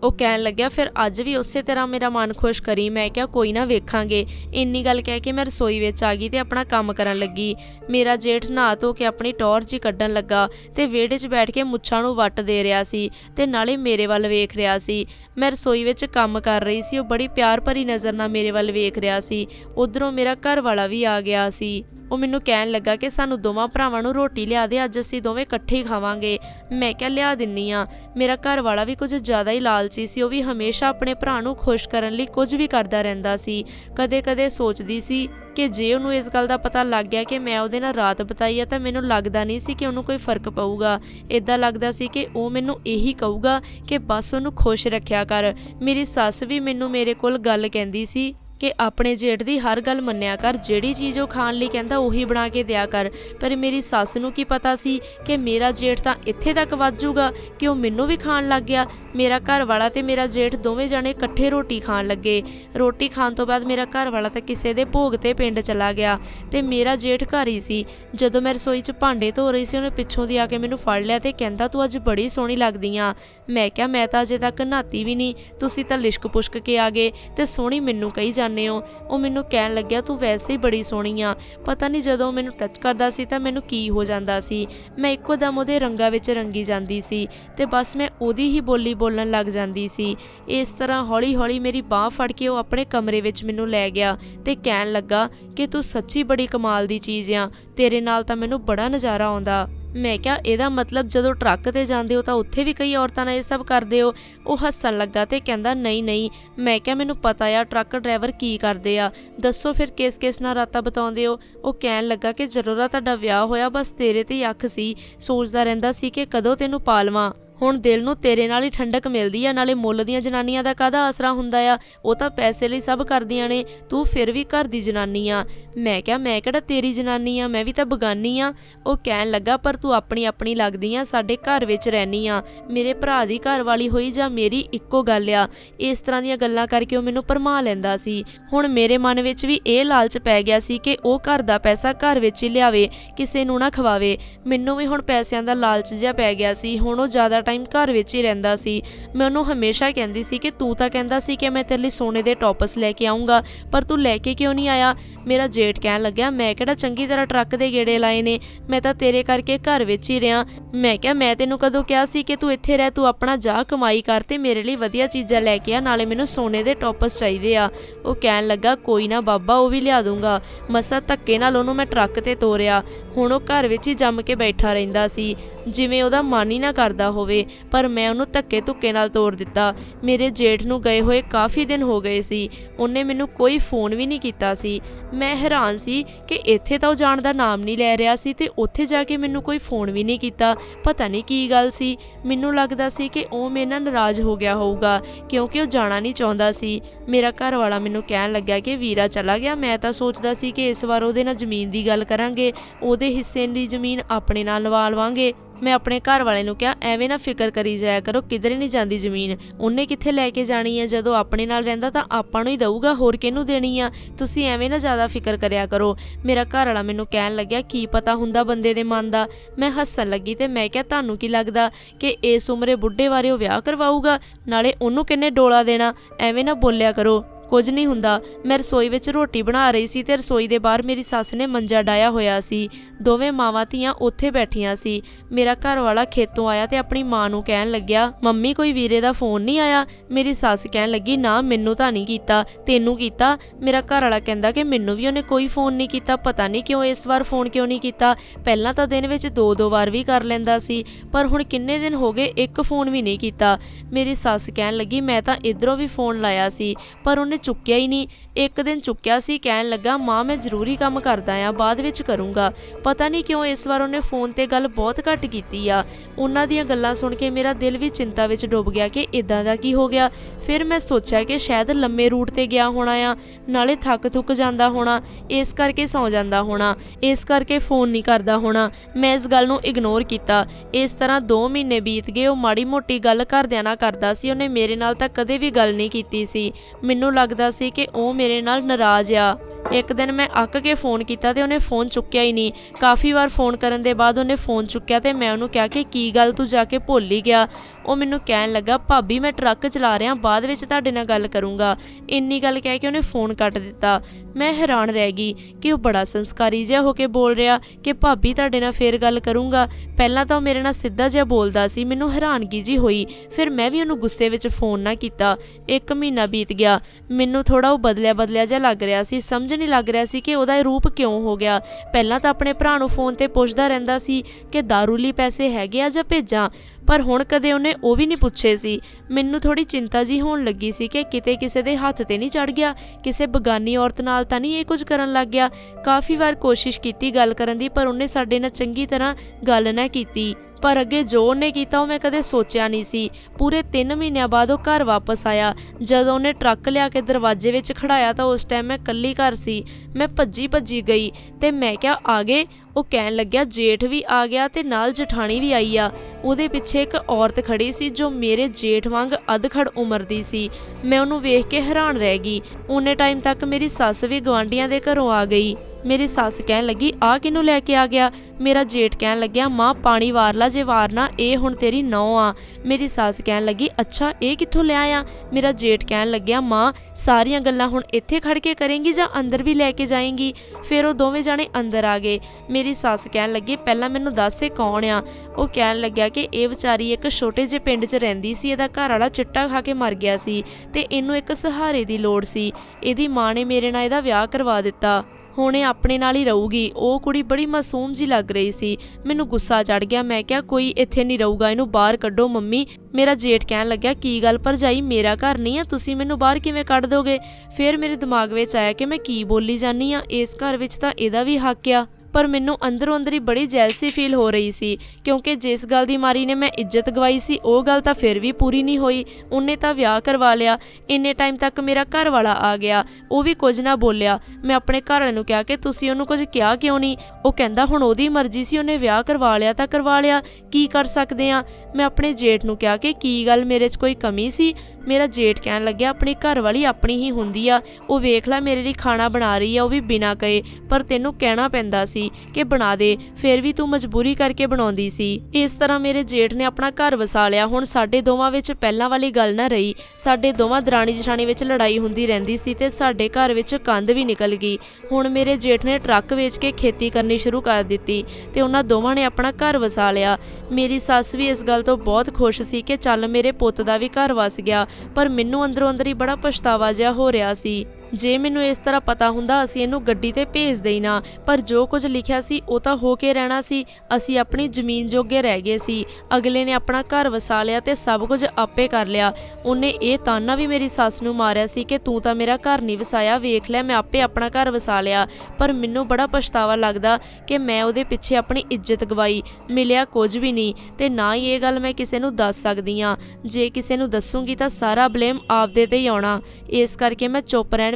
ਉਹ ਕਹਿਣ ਲੱਗਿਆ, ਫਿਰ ਅੱਜ ਵੀ ਉਸੇ ਤਰ੍ਹਾਂ ਮੇਰਾ ਮਨ ਖੁਸ਼ ਕਰੀ, ਮੈਂ ਕਿਹਾ ਕੋਈ ਨਾ ਵੇਖਾਂਗੇ। ਇੰਨੀ ਗੱਲ ਕਹਿ ਕੇ ਮੈਂ ਰਸੋਈ ਵਿੱਚ ਆ ਗਈ ਤੇ ਆਪਣਾ ਕੰਮ ਕਰਨ ਲੱਗੀ। ਮੇਰਾ ਜੇਠ ਨਹਾ ਧੋ ਕੇ ਆਪਣੀ ਟੌਰਚ ਹੀ ਕੱਢਣ ਲੱਗਾ ਤੇ ਵਿਹੜੇ 'ਚ ਬੈਠ ਕੇ ਮੁੱਛਾਂ ਨੂੰ ਵੱਟ ਦੇ ਰਿਹਾ ਸੀ ਤੇ ਨਾਲੇ ਮੇਰੇ ਵੱਲ ਵੇਖ ਰਿਹਾ ਸੀ। ਮੈਂ ਰਸੋਈ ਵਿੱਚ ਕੰਮ ਕਰ ਰਹੀ ਸੀ, ਉਹ ਬੜੀ ਪਿਆਰ ਭਰੀ ਨਜ਼ਰ ਨਾਲ ਮੇਰੇ ਵੱਲ ਵੇਖ ਰਿਹਾ ਸੀ। ਉਧਰੋਂ ਮੇਰਾ ਘਰ ਵਾਲਾ ਵੀ ਆ ਗਿਆ ਸੀ। ਉਹ ਮੈਨੂੰ ਕਹਿਣ ਲੱਗਾ ਕਿ ਸਾਨੂੰ ਦੋਵਾਂ ਭਰਾਵਾਂ ਨੂੰ ਰੋਟੀ ਲਿਆ ਦੇ, ਅੱਜ ਅਸੀਂ ਦੋਵੇਂ ਇਕੱਠੇ ਹੀ ਖਾਵਾਂਗੇ। ਮੈਂ ਕਿਹਾ, ਲਿਆ ਦਿੰਨੀ ਆ। ਮੇਰਾ ਘਰ ਵਾਲਾ ਵੀ ਕੁਝ ਜ਼ਿਆਦਾ ਹੀ ਲਾਲਚੀ ਸੀ, ਉਹ ਵੀ ਹਮੇਸ਼ਾ ਆਪਣੇ ਭਰਾ ਨੂੰ ਖੁਸ਼ ਕਰਨ ਲਈ ਕੁਝ ਵੀ ਕਰਦਾ ਰਹਿੰਦਾ ਸੀ। ਕਦੇ-ਕਦੇ ਸੋਚਦੀ ਸੀ ਕਿ ਜੇ ਉਹਨੂੰ ਇਸ ਗੱਲ ਦਾ ਪਤਾ ਲੱਗ ਗਿਆ ਕਿ ਮੈਂ ਉਹਦੇ ਨਾਲ ਰਾਤ ਬਿਤਾਈ ਆ, ਤਾਂ ਮੈਨੂੰ ਲੱਗਦਾ ਨਹੀਂ ਸੀ ਕਿ ਉਹਨੂੰ ਕੋਈ ਫ਼ਰਕ ਪਊਗਾ। ਇਦਾਂ ਲੱਗਦਾ ਸੀ ਕਿ ਉਹ ਮੈਨੂੰ ਇਹੀ ਕਹੂਗਾ ਕਿ ਬਸ ਉਹਨੂੰ ਖੁਸ਼ ਰੱਖਿਆ ਕਰ। ਮੇਰੀ ਸੱਸ ਵੀ ਮੈਨੂੰ ਮੇਰੇ ਕੋਲ ਗੱਲ ਕਹਿੰਦੀ ਸੀ ਕਿ ਆਪਣੇ ਜੇਠ ਦੀ ਹਰ ਗੱਲ ਮੰਨਿਆ ਕਰ, ਜਿਹੜੀ ਚੀਜ਼ ਉਹ ਖਾਣ ਲਈ ਕਹਿੰਦਾ ਉਹੀ ਬਣਾ ਕੇ ਦਿਆ ਕਰ। ਪਰ ਮੇਰੀ ਸੱਸ ਨੂੰ ਕੀ ਪਤਾ ਸੀ ਕਿ ਮੇਰਾ ਜੇਠ ਤਾਂ ਇੱਥੇ ਤੱਕ ਵੱਧ ਜਾਊਗਾ ਕਿ ਉਹ ਮੈਨੂੰ ਵੀ ਖਾਣ ਲੱਗ ਗਿਆ। ਮੇਰਾ ਘਰ ਵਾਲਾ ਤੇ ਮੇਰਾ ਜੇਠ ਦੋਵੇਂ ਜਣੇ ਇਕੱਠੇ ਰੋਟੀ ਖਾਣ ਲੱਗੇ। ਰੋਟੀ ਖਾਣ ਤੋਂ ਬਾਅਦ ਮੇਰਾ ਘਰ ਵਾਲਾ ਤਾਂ ਕਿਸੇ ਦੇ ਭੋਗ ਤੇ ਪਿੰਡ ਚਲਾ ਗਿਆ ਤੇ ਮੇਰਾ ਜੇਠ ਘਰ ਹੀ ਸੀ। ਜਦੋਂ ਮੈਂ ਰਸੋਈ 'ਚ ਭਾਂਡੇ ਧੋ ਰਹੀ ਸੀ, ਉਹਨੇ ਪਿੱਛੋਂ ਦੀ ਆ ਕੇ ਮੈਨੂੰ ਫੜ ਲਿਆ ਤੇ ਕਹਿੰਦਾ, ਤੂੰ ਅੱਜ ਬੜੀ ਸੋਹਣੀ ਲੱਗਦੀ ਆ। ਮੈਂ ਕਿਹਾ, ਮੈਂ ਤਾਂ ਅਜੇ ਤੱਕ ਨਹਾਤੀ ਵੀ ਨਹੀਂ। ਤੁਸੀਂ ਤਾਂ ਲਿਸ਼ਕ ਪੁਸ਼ਕ ਕੇ ਆ ਗਏ ਤੇ ਸੋਹਣੀ ਮੈਨੂੰ ਕਹੀ ਜਾਂਦੇ ਹੋ। ਉਹ ਮੈਨੂੰ ਕਹਿਣ ਲੱਗਿਆ, ਤੂੰ ਵੈਸੇ ਹੀ ਬੜੀ ਸੋਹਣੀ ਆ। ਪਤਾ ਨਹੀਂ ਜਦੋਂ ਮੈਨੂੰ ਟੱਚ ਕਰਦਾ ਸੀ ਤਾਂ ਮੈਨੂੰ ਕੀ ਹੋ ਜਾਂਦਾ ਸੀ। ਮੈਂ ਇੱਕੋ ਦਮ ਉਹਦੇ ਰੰਗਾਂ ਵਿੱਚ ਰੰਗੀ ਜਾਂਦੀ ਸੀ ਤੇ ਬਸ ਮੈਂ ਉਹਦੀ ਹੀ ਬੋਲੀ ਬੋਲਣ ਲੱਗ ਜਾਂਦੀ ਸੀ। ਇਸ ਤਰ੍ਹਾਂ ਹੌਲੀ-ਹੌਲੀ ਮੇਰੀ ਬਾਹ ਫੜ ਕੇ ਉਹ ਆਪਣੇ ਕਮਰੇ ਵਿੱਚ ਮੈਨੂੰ ਲੈ ਗਿਆ ਤੇ ਕਹਿਣ ਲੱਗਾ ਕਿ ਤੂੰ ਸੱਚੀ ਬੜੀ ਕਮਾਲ ਦੀ ਚੀਜ਼ ਆ। ਤੇਰੇ ਨਾਲ ਤਾਂ ਮੈਨੂੰ ਬੜਾ ਨਜ਼ਾਰਾ ਆਉਂਦਾ। ਮੈਂ ਕਿਹਾ, ਇਹਦਾ ਮਤਲਬ ਜਦੋਂ ਟਰੱਕ ਤੇ ਜਾਂਦੇ ਹੋ ਤਾਂ ਉੱਥੇ ਵੀ ਕਈ ਔਰਤਾਂ ਨਾਲ ਇਹ ਸਭ ਕਰਦੇ ਹੋ? ਉਹ ਹੱਸਣ ਲੱਗਾ ਤੇ ਕਹਿੰਦਾ, ਨਹੀਂ ਨਹੀਂ, ਮੈਂ ਕਿਹਾ, ਮੈਨੂੰ ਪਤਾ ਆ ਟਰੱਕ ਡਰਾਈਵਰ ਕੀ ਕਰਦੇ ਆ। ਦੱਸੋ ਫਿਰ ਕਿਸ ਕਿਸ ਨਾਲ ਰਾਤਾਂ ਬਤਾਉਂਦੇ ਹੋ? ਉਹ ਕਹਿਣ ਲੱਗਾ ਕਿ ਜਦੋਂ ਦਾ ਤੁਹਾਡਾ ਵਿਆਹ ਹੋਇਆ, ਬਸ ਤੇਰੇ ਤੇ ਹੀ ਅੱਖ ਸੀ। ਸੋਚਦਾ ਰਹਿੰਦਾ ਸੀ ਕਿ ਕਦੋਂ ਤੈਨੂੰ ਪਾਲਵਾਂ। ਹੁਣ ਦਿਲ ਨੂੰ ਤੇਰੇ ਨਾਲ ਹੀ ਠੰਡਕ ਮਿਲਦੀ ਆ, ਨਾਲੇ ਮੁੱਲ ਦੀਆਂ ਜਨਾਨੀਆਂ ਦਾ ਕਾਹਦਾ ਆਸਰਾ ਹੁੰਦਾ ਆ? ਉਹ ਤਾਂ ਪੈਸੇ ਲਈ ਸਭ ਕਰਦੀਆਂ ਨੇ, ਤੂੰ ਫਿਰ ਵੀ ਘਰ ਦੀ ਜਨਾਨੀ ਆ। ਮੈਂ ਕਿਹਾ, ਮੈਂ ਕਿਹੜਾ ਤੇਰੀ ਜਨਾਨੀ ਆ? ਮੈਂ ਵੀ ਤਾਂ ਬਗਾਨੀ ਆ। ਉਹ ਕਹਿਣ ਲੱਗਾ, ਪਰ ਤੂੰ ਆਪਣੀ ਆਪਣੀ ਲੱਗਦੀ ਆ, ਸਾਡੇ ਘਰ ਵਿੱਚ ਰਹਿਨੀ ਆ। ਮੇਰੇ ਭਰਾ ਦੀ ਘਰ ਵਾਲੀ ਹੋਈ ਜਾਂ ਮੇਰੀ ਇੱਕੋ ਗੱਲ ਆ। ਇਸ ਤਰ੍ਹਾਂ ਦੀਆਂ ਗੱਲਾਂ ਕਰਕੇ ਉਹ ਮੈਨੂੰ ਭਰਮਾ ਲੈਂਦਾ ਸੀ। ਹੁਣ ਮੇਰੇ ਮਨ ਵਿੱਚ ਵੀ ਇਹ ਲਾਲਚ ਪੈ ਗਿਆ ਸੀ ਕਿ ਉਹ ਘਰ ਦਾ ਪੈਸਾ ਘਰ ਵਿੱਚ ਹੀ ਲਿਆਵੇ, ਕਿਸੇ ਨੂੰ ਨਾ ਖਵਾਵੇ। ਮੈਨੂੰ ਵੀ ਹੁਣ ਪੈਸਿਆਂ ਦਾ ਲਾਲਚ ਜਿਹਾ ਪੈ ਗਿਆ ਸੀ। ਹੁਣ ਉਹ ਜ਼ਿਆਦਾ ਟਾਈਮ ਘਰ ਵਿੱਚ ਹੀ ਰਹਿੰਦਾ ਸੀ। ਮੈਂ ਉਹਨੂੰ ਹਮੇਸ਼ਾ ਕਹਿੰਦੀ ਸੀ ਕਿ ਤੂੰ ਤਾਂ ਕਹਿੰਦਾ ਸੀ ਕਿ ਮੈਂ ਤੇਰੇ ਲਈ ਸੋਨੇ ਦੇ ਟੌਪਸ ਲੈ ਕੇ ਆਉਂਗਾ ਪਰ ਤੂੰ ਲੈ ਕੇ ਕਿਉਂ ਨਹੀਂ ਆਇਆ? ਮੇਰਾ ਜੇਠ ਕਹਿਣ ਲੱਗਿਆ, ਮੈਂ ਕਿਹੜਾ ਚੰਗੀ ਤਰ੍ਹਾਂ ਟਰੱਕ ਦੇ ਗੇੜੇ ਲਾਏ ਨੇ? ਮੈਂ ਤਾਂ ਤੇਰੇ ਕਰਕੇ ਘਰ ਵਿੱਚ ਹੀ ਰਿਆਂ ਮੈਂ ਕਿਹਾ, ਮੈਂ ਤੈਨੂੰ ਕਦੋਂ ਕਿਹਾ ਸੀ ਕਿ ਤੂੰ ਇੱਥੇ ਰਹਿ, ਤੂੰ ਆਪਣਾ ਜਾ ਕਮਾਈ ਕਰ ਤੇ ਮੇਰੇ ਲਈ ਵਧੀਆ ਚੀਜ਼ਾਂ ਲੈ ਕੇ ਆ, ਨਾਲੇ ਮੈਨੂੰ ਸੋਨੇ ਦੇ ਟੌਪਸ ਚਾਹੀਦੇ ਆ। ਉਹ ਕਹਿਣ ਲੱਗਾ, ਕੋਈ ਨਾ ਬਾਬਾ, ਉਹ ਵੀ ਲਿਆ ਦੂੰਗਾ ਮਸਾ ਧੱਕੇ ਨਾਲ ਉਹਨੂੰ ਮੈਂ ਟਰੱਕ ਤੇ ਤੋਰਿਆ। ਹੁਣ ਉਹ ਘਰ ਵਿੱਚ ਹੀ ਜੰਮ ਕੇ ਬੈਠਾ ਰਹਿੰਦਾ ਸੀ। ਜਿਵੇਂ ਉਹਦਾ ਮਨ ਹੀ ਨਾ ਕਰਦਾ ਹੋਵੇ। ਪਰ ਮੈਂ ਉਹਨੂੰ ਧੱਕੇ ਧੁੱਕੇ ਨਾਲ ਤੋੜ ਦਿੱਤਾ। ਮੇਰੇ ਜੇਠ ਨੂੰ ਗਏ ਹੋਏ ਕਾਫੀ ਦਿਨ ਹੋ ਗਏ ਸੀ। ਉਹਨੇ ਮੈਨੂੰ ਕੋਈ ਫੋਨ ਵੀ ਨਹੀਂ ਕੀਤਾ ਸੀ। ਮੈਂ ਹੈਰਾਨ ਸੀ ਕਿ ਇੱਥੇ ਤਾਂ ਉਹ ਜਾਣ ਦਾ ਨਾਮ ਨਹੀਂ ਲੈ ਰਿਹਾ ਸੀ ਤੇ ਉੱਥੇ ਜਾ ਕੇ ਮੈਨੂੰ ਕੋਈ ਫੋਨ ਵੀ ਨਹੀਂ ਕੀਤਾ। ਪਤਾ ਨਹੀਂ ਕੀ ਗੱਲ ਸੀ। ਮੈਨੂੰ ਲੱਗਦਾ ਸੀ ਕਿ ਉਹ ਮੇਰੇ ਨਾਲ ਨਾਰਾਜ਼ ਹੋ ਗਿਆ ਹੋਊਗਾ, ਕਿਉਂਕਿ ਉਹ ਜਾਣਾ ਨਹੀਂ ਚਾਹੁੰਦਾ ਸੀ। ਮੇਰਾ ਘਰ ਵਾਲਾ ਮੈਨੂੰ ਕਹਿਣ ਲੱਗਿਆ ਕਿ ਵੀਰਾ ਚਲਾ ਗਿਆ। ਮੈਂ ਤਾਂ ਸੋਚਦਾ ਸੀ ਕਿ ਇਸ ਵਾਰ ਉਹਦੇ ਨਾਲ ਜ਼ਮੀਨ ਦੀ ਗੱਲ ਕਰਾਂਗੇ। ਉਹਦੇ ਹਿੱਸੇ ਦੀ ਜ਼ਮੀਨ ਆਪਣੇ ਨਾਲ ਲਵਾ ਲਵਾਂਗੇ। ਮੈਂ ਆਪਣੇ ਘਰ ਵਾਲੇ ਨੂੰ ਕਿਹਾ, ਐਵੇਂ ਨਾ ਫਿਕਰ ਕਰੀ ਜਾਇਆ ਕਰੋ, ਕਿਧਰੇ ਨਹੀਂ ਜਾਂਦੀ ਜ਼ਮੀਨ। ਉਹਨੇ ਕਿੱਥੇ ਲੈ ਕੇ ਜਾਣੀ ਹੈ ਜਦੋਂ ਆਪਣੇ ਨਾਲ ਰਹਿੰਦਾ ਤਾਂ ਆਪਾਂ ਨੂੰ ਹੀ ਦਊਗਾ, ਹੋਰ ਕਿਹਨੂੰ ਦੇਣੀ ਆ? ਤੁਸੀਂ ਐਵੇਂ ਨਾ ਜ਼ਿਆਦਾ ਫਿਕਰ ਕਰਿਆ ਕਰੋ। ਮੇਰਾ ਘਰ ਵਾਲਾ ਮੈਨੂੰ ਕਹਿਣ ਲੱਗਿਆ, ਕੀ ਪਤਾ ਹੁੰਦਾ ਬੰਦੇ ਦੇ ਮਨ ਦਾ? ਮੈਂ ਹੱਸਣ ਲੱਗੀ ਤੇ ਮੈਂ ਕਿਹਾ, ਤੁਹਾਨੂੰ ਕੀ ਲੱਗਦਾ ਕਿ ਇਸ ਉਮਰੇ ਬੁੱਢੇ ਬਾਰੇ ਉਹ ਵਿਆਹ ਕਰਵਾਊਗਾ? ਨਾਲੇ ਉਹਨੂੰ ਕਿੰਨੇ ਡੋਲਾ ਦੇਣਾ? ਐਵੇਂ ਨਾ ਬੋਲਿਆ ਕਰੋ। ਕੁਝ ਨਹੀਂ ਹੁੰਦਾ। ਮੈਂ ਰਸੋਈ ਵਿੱਚ ਰੋਟੀ ਬਣਾ ਰਹੀ ਸੀ ਤੇ ਰਸੋਈ ਦੇ ਬਾਹਰ ਮੇਰੀ ਸੱਸ ਨੇ ਮੰਜਾ ਡਾਇਆ ਹੋਇਆ ਸੀ। ਦੋਵੇਂ ਮਾਵਾਂ ਧੀਆਂ ਉੱਥੇ ਬੈਠੀਆਂ ਸੀ। ਮੇਰਾ ਘਰ ਵਾਲਾ ਖੇਤੋਂ ਆਇਆ ਤੇ ਆਪਣੀ ਮਾਂ ਨੂੰ ਕਹਿਣ ਲੱਗਿਆ, ਮੰਮੀ, ਕੋਈ ਵੀਰੇ ਦਾ ਫੋਨ ਨਹੀਂ ਆਇਆ? ਮੇਰੀ ਸੱਸ ਕਹਿਣ ਲੱਗੀ, ਨਾ, ਮੈਨੂੰ ਤਾਂ ਨਹੀਂ ਕੀਤਾ, ਤੈਨੂੰ ਕੀਤਾ। ਮੇਰਾ ਘਰ ਵਾਲਾ ਕਹਿੰਦਾ ਕਿ ਮੈਨੂੰ ਵੀ ਉਹਨੇ ਕੋਈ ਫੋਨ ਨਹੀਂ ਕੀਤਾ, ਪਤਾ ਨਹੀਂ ਕਿਉਂ ਇਸ ਵਾਰ ਫੋਨ ਕਿਉਂ ਨਹੀਂ ਕੀਤਾ। ਪਹਿਲਾਂ ਤਾਂ ਦਿਨ ਵਿੱਚ ਦੋ ਦੋ ਵਾਰ ਵੀ ਕਰ ਲੈਂਦਾ ਸੀ, ਪਰ ਹੁਣ ਕਿੰਨੇ ਦਿਨ ਹੋ ਗਏ ਇੱਕ ਫੋਨ ਵੀ ਨਹੀਂ ਕੀਤਾ। ਮੇਰੀ ਸੱਸ ਕਹਿਣ ਲੱਗੀ, ਮੈਂ ਤਾਂ ਇਧਰੋਂ ਵੀ ਫੋਨ ਲਾਇਆ ਸੀ, ਪਰ ਉਹਨੇ ਚੁੱਕਿਆ ਹੀ ਨਹੀਂ। ਇੱਕ ਦਿਨ ਚੁੱਕਿਆ ਸੀ, ਕਹਿਣ ਲੱਗਾ, ਮਾਂ, ਮੈਂ ਜ਼ਰੂਰੀ ਕੰਮ ਕਰਦਾ ਆ, ਬਾਅਦ ਵਿੱਚ ਕਰੂੰਗਾ। ਪਤਾ ਨਹੀਂ ਕਿਉਂ ਇਸ ਵਾਰ ਉਹਨੇ ਫੋਨ ਤੇ ਗੱਲ ਬਹੁਤ ਘੱਟ ਕੀਤੀ ਆ। ਉਹਨਾਂ ਦੀਆਂ ਗੱਲਾਂ ਸੁਣ ਕੇ ਮੇਰਾ ਦਿਲ ਵੀ ਚਿੰਤਾ ਵਿੱਚ ਡੁੱਬ ਗਿਆ ਕਿ ਇਦਾਂ ਦਾ ਕੀ ਹੋ ਗਿਆ। ਫਿਰ ਮੈਂ ਸੋਚਿਆ ਕਿ ਸ਼ਾਇਦ ਲੰਮੇ ਰੂਟ ਤੇ ਗਿਆ ਹੋਣਾ ਆ, ਨਾਲੇ ਥੱਕ ਥੁੱਕ ਜਾਂਦਾ ਹੋਣਾ, ਇਸ ਕਰਕੇ ਸੌਂ ਜਾਂਦਾ ਹੋਣਾ, ਇਸ ਕਰਕੇ ਫੋਨ ਨਹੀਂ ਕਰਦਾ ਹੋਣਾ। ਮੈਂ ਇਸ ਗੱਲ ਨੂੰ ਇਗਨੋਰ ਕੀਤਾ। ਇਸ ਤਰ੍ਹਾਂ 2 ਮਹੀਨੇ ਬੀਤ ਗਏ, ਉਹ ਮਾੜੀ ਮੋਟੀ ਗੱਲ ਘਰਦਿਆਂ ਨਾਲ ਕਰਦਾ ਸੀ, ਉਹਨੇ ਮੇਰੇ ਨਾਲ ਤਾਂ ਕਦੇ ਵੀ ਗੱਲ ਨਹੀਂ ਕੀਤੀ ਸੀ। ਮੈਨੂੰ ਲੱਗ ਲੱਗਦਾ ਸੀ ਕਿ ਉਹ ਮੇਰੇ ਨਾਲ ਨਾਰਾਜ਼ ਆ। ਇੱਕ ਦਿਨ ਮੈਂ ਅੱਕ ਕੇ ਫੋਨ ਕੀਤਾ ਤੇ ਉਹਨੇ ਫੋਨ ਚੁੱਕਿਆ ਹੀ ਨਹੀਂ। ਕਾਫੀ ਵਾਰ ਫੋਨ ਕਰਨ ਦੇ ਬਾਅਦ ਉਹਨੇ ਫੋਨ ਚੁੱਕਿਆ ਤੇ ਮੈਂ ਉਹਨੂੰ ਕਿਹਾ ਕਿ ਕੀ ਗੱਲ, ਤੂੰ ਜਾ ਕੇ ਭੁੱਲ ਹੀ ਗਿਆ। ਉਹ ਮੈਨੂੰ ਕਹਿਣ ਲੱਗਾ, ਭਾਬੀ, ਮੈਂ ਟਰੱਕ ਚਲਾ ਰਿਹਾ, ਬਾਅਦ ਵਿੱਚ ਤੁਹਾਡੇ ਨਾਲ ਗੱਲ ਕਰੂੰਗਾ। ਇੰਨੀ ਗੱਲ ਕਹਿ ਕੇ ਉਹਨੇ ਫੋਨ ਕੱਟ ਦਿੱਤਾ। ਮੈਂ ਹੈਰਾਨ ਰਹਿ ਗਈ ਕਿ ਉਹ ਬੜਾ ਸੰਸਕਾਰੀ ਜਿਹਾ ਹੋ ਕੇ ਬੋਲ ਰਿਹਾ ਕਿ ਭਾਬੀ ਤੁਹਾਡੇ ਨਾਲ ਫੇਰ ਗੱਲ ਕਰੂੰਗਾ। ਪਹਿਲਾਂ ਤਾਂ ਉਹ ਮੇਰੇ ਨਾਲ ਸਿੱਧਾ ਜਿਹਾ ਬੋਲਦਾ ਸੀ, ਮੈਨੂੰ ਹੈਰਾਨਗੀ ਜੀ ਹੋਈ। ਫਿਰ ਮੈਂ ਵੀ ਉਹਨੂੰ ਗੁੱਸੇ ਵਿੱਚ ਫੋਨ ਨਾ ਕੀਤਾ। ਇੱਕ ਮਹੀਨਾ ਬੀਤ ਗਿਆ। ਮੈਨੂੰ ਥੋੜਾ ਉਹ ਬਦਲਿਆ ਬਦਲਿਆ ਜਿਹਾ ਲੱਗ ਰਿਹਾ ਸੀ, ਸਮਝ ਨਹੀਂ ਲੱਗ ਰਿਹਾ ਸੀ ਕਿ ਉਹਦਾ ਇਹ ਰੂਪ ਕਿਉਂ ਹੋ ਗਿਆ। ਪਹਿਲਾਂ ਤਾਂ ਆਪਣੇ ਭਰਾ ਨੂੰ ਫੋਨ ਤੇ ਪੁੱਛਦਾ ਰਹਿੰਦਾ ਸੀ ਕਿ ਦਾਰੂ ਲਈ ਪੈਸੇ ਹੈਗੇ ਆ ਜਾਂ ਭੇਜਾਂ, ਪਰ ਹੁਣ ਕਦੇ ਉਹਨੇ ਉਹ ਵੀ ਨਹੀਂ ਪੁੱਛੇ ਸੀ। ਮੈਨੂੰ ਥੋੜੀ ਚਿੰਤਾ ਜੀ ਹੋਣ ਲੱਗੀ ਸੀ ਕਿ ਕਿਤੇ ਕਿਸੇ ਦੇ ਹੱਥ ਤੇ ਨਹੀਂ ਚੜ ਗਿਆ। ਕਿਸੇ ਬਗਾਨੀ ਔਰਤ ਨਾਲ ਤਾਂ ਨਹੀਂ ਇਹ ਕੁਝ ਕਰਨ ਲੱਗ ਗਿਆ। ਕਾਫੀ ਵਾਰ ਕੋਸ਼ਿਸ਼ ਕੀਤੀ ਗੱਲ ਕਰਨ ਦੀ, ਪਰ ਉਹਨੇ ਸਾਡੇ ਨਾਲ ਚੰਗੀ ਤਰ੍ਹਾਂ ਗੱਲ ਨਾ ਕੀਤੀ। ਪਰ ਅੱਗੇ ਜੋ ਉਹਨੇ ਕੀਤਾ, ਉਹ ਮੈਂ ਕਦੇ ਸੋਚਿਆ ਨਹੀਂ ਸੀ। ਪੂਰੇ 3 ਮਹੀਨਿਆਂ ਬਾਅਦ ਉਹ ਘਰ ਵਾਪਸ ਆਇਆ। ਜਦੋਂ ਉਹਨੇ ਟਰੱਕ ਲਿਆ ਕੇ ਦਰਵਾਜ਼ੇ ਵਿੱਚ ਖੜਾਇਆ ਤਾਂ ਉਸ ਟਾਈਮ ਮੈਂ ਇਕੱਲੀ ਘਰ ਸੀ। ਮੈਂ ਭੱਜੀ ਭੱਜੀ ਗਈ ਤੇ ਮੈਂ ਕਿਹਾ ਆ ਗਏ ਉਹ ਕਹਿਣ ਲੱਗਿਆ, ਜੇਠ ਵੀ ਆ ਗਿਆ ਤੇ ਨਾਲ ਜਠਾਣੀ ਵੀ ਆਈ ਆ। ਉਹਦੇ ਪਿੱਛੇ ਇੱਕ ਔਰਤ ਖੜੀ ਸੀ ਜੋ ਮੇਰੇ ਜੇਠ ਵਾਂਗ ਅਧਖੜ ਉਮਰ ਦੀ ਸੀ। ਮੈਂ ਉਹਨੂੰ ਵੇਖ ਕੇ ਹੈਰਾਨ ਰਹਿ ਗਈ। ਉਹਨੇ ਟਾਈਮ ਤੱਕ ਮੇਰੀ ਸੱਸ ਵੀ ਗਵਾਂਡੀਆਂ ਦੇ ਘਰੋਂ ਆ ਗਈ। ਮੇਰੀ ਸੱਸ ਕਹਿਣ ਲੱਗੀ ਆ ਕਿਨੂੰ ਲੈ ਕੇ ਆ ਗਿਆ? ਮੇਰਾ ਜੇਠ ਕਹਿਣ ਲੱਗਿਆ, ਮਾਂ, ਪਾਣੀ ਵਾਰ ਲਾ, ਜੇ ਵਾਰਨਾ ਇਹ ਹੁਣ ਤੇਰੀ ਨੌ ਆ। ਮੇਰੀ ਸੱਸ ਕਹਿਣ ਲੱਗੀ, ਅੱਛਾ, ਇਹ ਕਿੱਥੋਂ ਲਿਆ ਆ ਮੇਰਾ ਜੇਠ ਕਹਿਣ ਲੱਗਿਆ, ਮਾਂ, ਸਾਰੀਆਂ ਗੱਲਾਂ ਹੁਣ ਇੱਥੇ ਖੜ ਕੇ ਕਰੇਂਗੀ ਜਾਂ ਅੰਦਰ ਵੀ ਲੈ ਕੇ ਜਾਏਂਗੀ? ਫਿਰ ਉਹ ਦੋਵੇਂ ਜਾਣੇ ਅੰਦਰ ਆ ਗਏ। ਮੇਰੀ ਸੱਸ ਕਹਿਣ ਲੱਗੀ, ਪਹਿਲਾਂ ਮੈਨੂੰ ਦੱਸ, ਇਹ ਕੌਣ ਆ? ਉਹ ਕਹਿਣ ਲੱਗਿਆ ਕਿ ਇਹ ਵਿਚਾਰੀ ਇੱਕ ਛੋਟੇ ਜਿਹੇ ਪਿੰਡ 'ਚ ਰਹਿੰਦੀ ਸੀ, ਇਹਦਾ ਘਰ ਵਾਲਾ ਚਿੱਟਾ ਖਾ ਕੇ ਮਰ ਗਿਆ ਸੀ ਤੇ ਇਹਨੂੰ ਇੱਕ ਸਹਾਰੇ ਦੀ ਲੋੜ ਸੀ। ਇਹਦੀ ਮਾਂ ਨੇ ਮੇਰੇ ਨਾਲ ਇਹਦਾ ਵਿਆਹ ਕਰਵਾ ਦਿੱਤਾ। ਹੁਣ ਇਹ ਆਪਣੇ ਨਾਲ ਹੀ ਰਹੂਗੀ। ਉਹ ਕੁੜੀ ਬੜੀ ਮਾਸੂਮ ਜੀ ਲੱਗ ਰਹੀ ਸੀ। ਮੈਨੂੰ ਗੁੱਸਾ ਚੜ ਗਿਆ। ਮੈਂ ਕਿਹਾ, ਕੋਈ ਇੱਥੇ ਨਹੀਂ ਰਹੂਗਾ। ਇਹਨੂੰ ਬਾਹਰ ਕੱਢੋ ਮੰਮੀ। ਮੇਰਾ ਜੇਠ ਕਹਿਣ ਲੱਗਿਆ, ਕੀ ਗੱਲ ਭਰਜਾਈ? ਮੇਰਾ ਘਰ ਨਹੀਂ ਆ। ਤੁਸੀਂ ਮੈਨੂੰ ਬਾਹਰ ਕਿਵੇਂ ਕੱਢ ਦੋਗੇ? ਫਿਰ ਮੇਰੇ ਦਿਮਾਗ ਵਿੱਚ ਆਇਆ ਕਿ ਮੈਂ ਕੀ ਬੋਲੀ ਜਾਨੀ ਆ ਇਸ ਘਰ ਵਿੱਚ ਤਾਂ ਇਹਦਾ ਵੀ ਹੱਕ ਆ। ਪਰ ਮੈਨੂੰ ਅੰਦਰੋਂ ਅੰਦਰ ਹੀ ਬੜੀ ਜੈਲਸੀ ਫੀਲ ਹੋ ਰਹੀ ਸੀ, ਕਿਉਂਕਿ ਜਿਸ ਗੱਲ ਦੀ ਮਾਰੀ ਨੇ ਮੈਂ ਇੱਜ਼ਤ ਗਵਾਈ ਸੀ, ਉਹ ਗੱਲ ਤਾਂ ਫਿਰ ਵੀ ਪੂਰੀ ਨਹੀਂ ਹੋਈ। ਉਹਨੇ ਤਾਂ ਵਿਆਹ ਕਰਵਾ ਲਿਆ। ਇੰਨੇ ਟਾਈਮ ਤੱਕ ਮੇਰਾ ਘਰ ਵਾਲਾ ਆ ਗਿਆ। ਉਹ ਵੀ ਕੁਝ ਨਾ ਬੋਲਿਆ। ਮੈਂ ਆਪਣੇ ਘਰ ਵਾਲੇ ਨੂੰ ਕਿਹਾ ਕਿ ਤੁਸੀਂ ਉਹਨੂੰ ਕੁਝ ਕਿਹਾ ਕਿਉਂ ਨਹੀਂ? ਉਹ ਕਹਿੰਦਾ ਹੁਣ ਉਹਦੀ ਮਰਜ਼ੀ ਸੀ, ਉਹਨੇ ਵਿਆਹ ਕਰਵਾ ਲਿਆ ਤਾਂ ਕਰਵਾ ਲਿਆ। ਕੀ ਕਰ ਸਕਦੇ ਆ ਮੈਂ ਆਪਣੇ ਜੇਠ ਨੂੰ ਕਿਹਾ ਕਿ ਕੀ ਗੱਲ ਮੇਰੇ 'ਚ ਕੋਈ ਕਮੀ ਸੀ? ਮੇਰਾ ਜੇਠ ਕਹਿਣ ਲੱਗਿਆ, ਆਪਣੀ ਘਰ ਵਾਲੀ ਆਪਣੀ ਹੀ ਹੁੰਦੀ ਆ। ਉਹ ਵੇਖ ਲੈ ਮੇਰੇ ਲਈ ਖਾਣਾ ਬਣਾ ਰਹੀ ਆ, ਉਹ ਵੀ ਬਿਨਾਂ ਕਹੇ। ਪਰ ਤੈਨੂੰ ਕਹਿਣਾ ਪੈਂਦਾ ਸੀ ਕਿ ਬਣਾ ਦੇ, ਫਿਰ ਵੀ ਤੂੰ ਮਜਬੂਰੀ ਕਰਕੇ ਬਣਾਉਂਦੀ ਸੀ। ਇਸ ਤਰ੍ਹਾਂ ਮੇਰੇ ਜੇਠ ਨੇ ਆਪਣਾ ਘਰ ਵਸਾ ਲਿਆ। ਹੁਣ ਸਾਡੇ ਦੋਵਾਂ ਵਿੱਚ ਪਹਿਲਾਂ ਵਾਲੀ ਗੱਲ ਨਾ ਰਹੀ। ਸਾਡੇ ਦੋਵਾਂ ਦਰਾਣੀ ਜਠਾਣੀ ਵਿੱਚ ਲੜਾਈ ਹੁੰਦੀ ਰਹਿੰਦੀ ਸੀ ਤੇ ਸਾਡੇ ਘਰ ਵਿੱਚ ਕੰਧ ਵੀ ਨਿਕਲ ਗਈ। ਹੁਣ ਮੇਰੇ ਜੇਠ ਨੇ ਟਰੱਕ ਵੇਚ ਕੇ ਖੇਤੀ ਕਰਨੀ ਸ਼ੁਰੂ ਕਰ ਦਿੱਤੀ ਤੇ ਉਹਨਾਂ ਦੋਵਾਂ ਨੇ ਆਪਣਾ ਘਰ ਵਸਾ ਲਿਆ। ਮੇਰੀ ਸੱਸ ਵੀ ਇਸ ਗੱਲ ਤੋਂ ਬਹੁਤ ਖੁਸ਼ ਸੀ ਕਿ ਚੱਲ ਮੇਰੇ ਪੁੱਤ ਦਾ ਵੀ ਘਰ ਵਸ ਗਿਆ। ਪਰ ਮੈਨੂੰ ਅੰਦਰੋਂ ਅੰਦਰ ਹੀ ਬੜਾ ਪਛਤਾਵਾ ਜਿਹਾ ਹੋ ਰਿਹਾ ਸੀ। ਜੇ ਮੈਨੂੰ ਇਸ ਤਰ੍ਹਾਂ ਪਤਾ ਹੁੰਦਾ, ਅਸੀਂ ਇਹਨੂੰ ਗੱਡੀ ਤੇ ਭੇਜ ਦੇਈਨਾ। ਪਰ ਜੋ ਕੁਝ ਲਿਖਿਆ ਸੀ, ਉਹ ਤਾਂ ਹੋ ਕੇ ਰਹਿਣਾ ਸੀ। ਅਸੀਂ ਆਪਣੀ ਜ਼ਮੀਨ ਜੋਗੇ ਰਹਿ ਗਏ ਸੀ। ਅਗਲੇ ਨੇ ਆਪਣਾ ਘਰ ਵਸਾ ਲਿਆ ਤੇ ਸਭ ਕੁਝ ਆਪੇ ਕਰ ਲਿਆ। ਉਹਨੇ ਇਹ ਤਾਨਾ ਵੀ ਮੇਰੀ ਸੱਸ ਨੂੰ ਮਾਰਿਆ ਸੀ ਕਿ ਤੂੰ ਤਾਂ ਮੇਰਾ ਘਰ ਨਹੀਂ ਵਸਾਇਆ, ਵੇਖ ਲੈ, ਮੈਂ ਆਪੇ ਆਪਣਾ ਘਰ ਵਸਾ ਲਿਆ। ਪਰ ਮੈਨੂੰ ਬੜਾ ਪਛਤਾਵਾ ਲੱਗਦਾ ਕਿ ਮੈਂ ਉਹਦੇ ਪਿੱਛੇ ਆਪਣੀ ਇੱਜ਼ਤ ਗਵਾਈ। ਮਿਲਿਆ ਕੁਝ ਵੀ ਨਹੀਂ ਤੇ ਨਾ ਹੀ ਇਹ ਗੱਲ ਮੈਂ ਕਿਸੇ ਨੂੰ ਦੱਸ ਸਕਦੀ ਆ ਜੇ ਕਿਸੇ ਨੂੰ ਦੱਸੂਗੀ ਤਾਂ ਸਾਰਾ ਬਲੇਮ ਆਪਦੇ ਤੇ ਹੀ ਆਉਣਾ। ਇਸ ਕਰਕੇ ਮੈਂ ਚੁੱਪ ਰਹਿਣ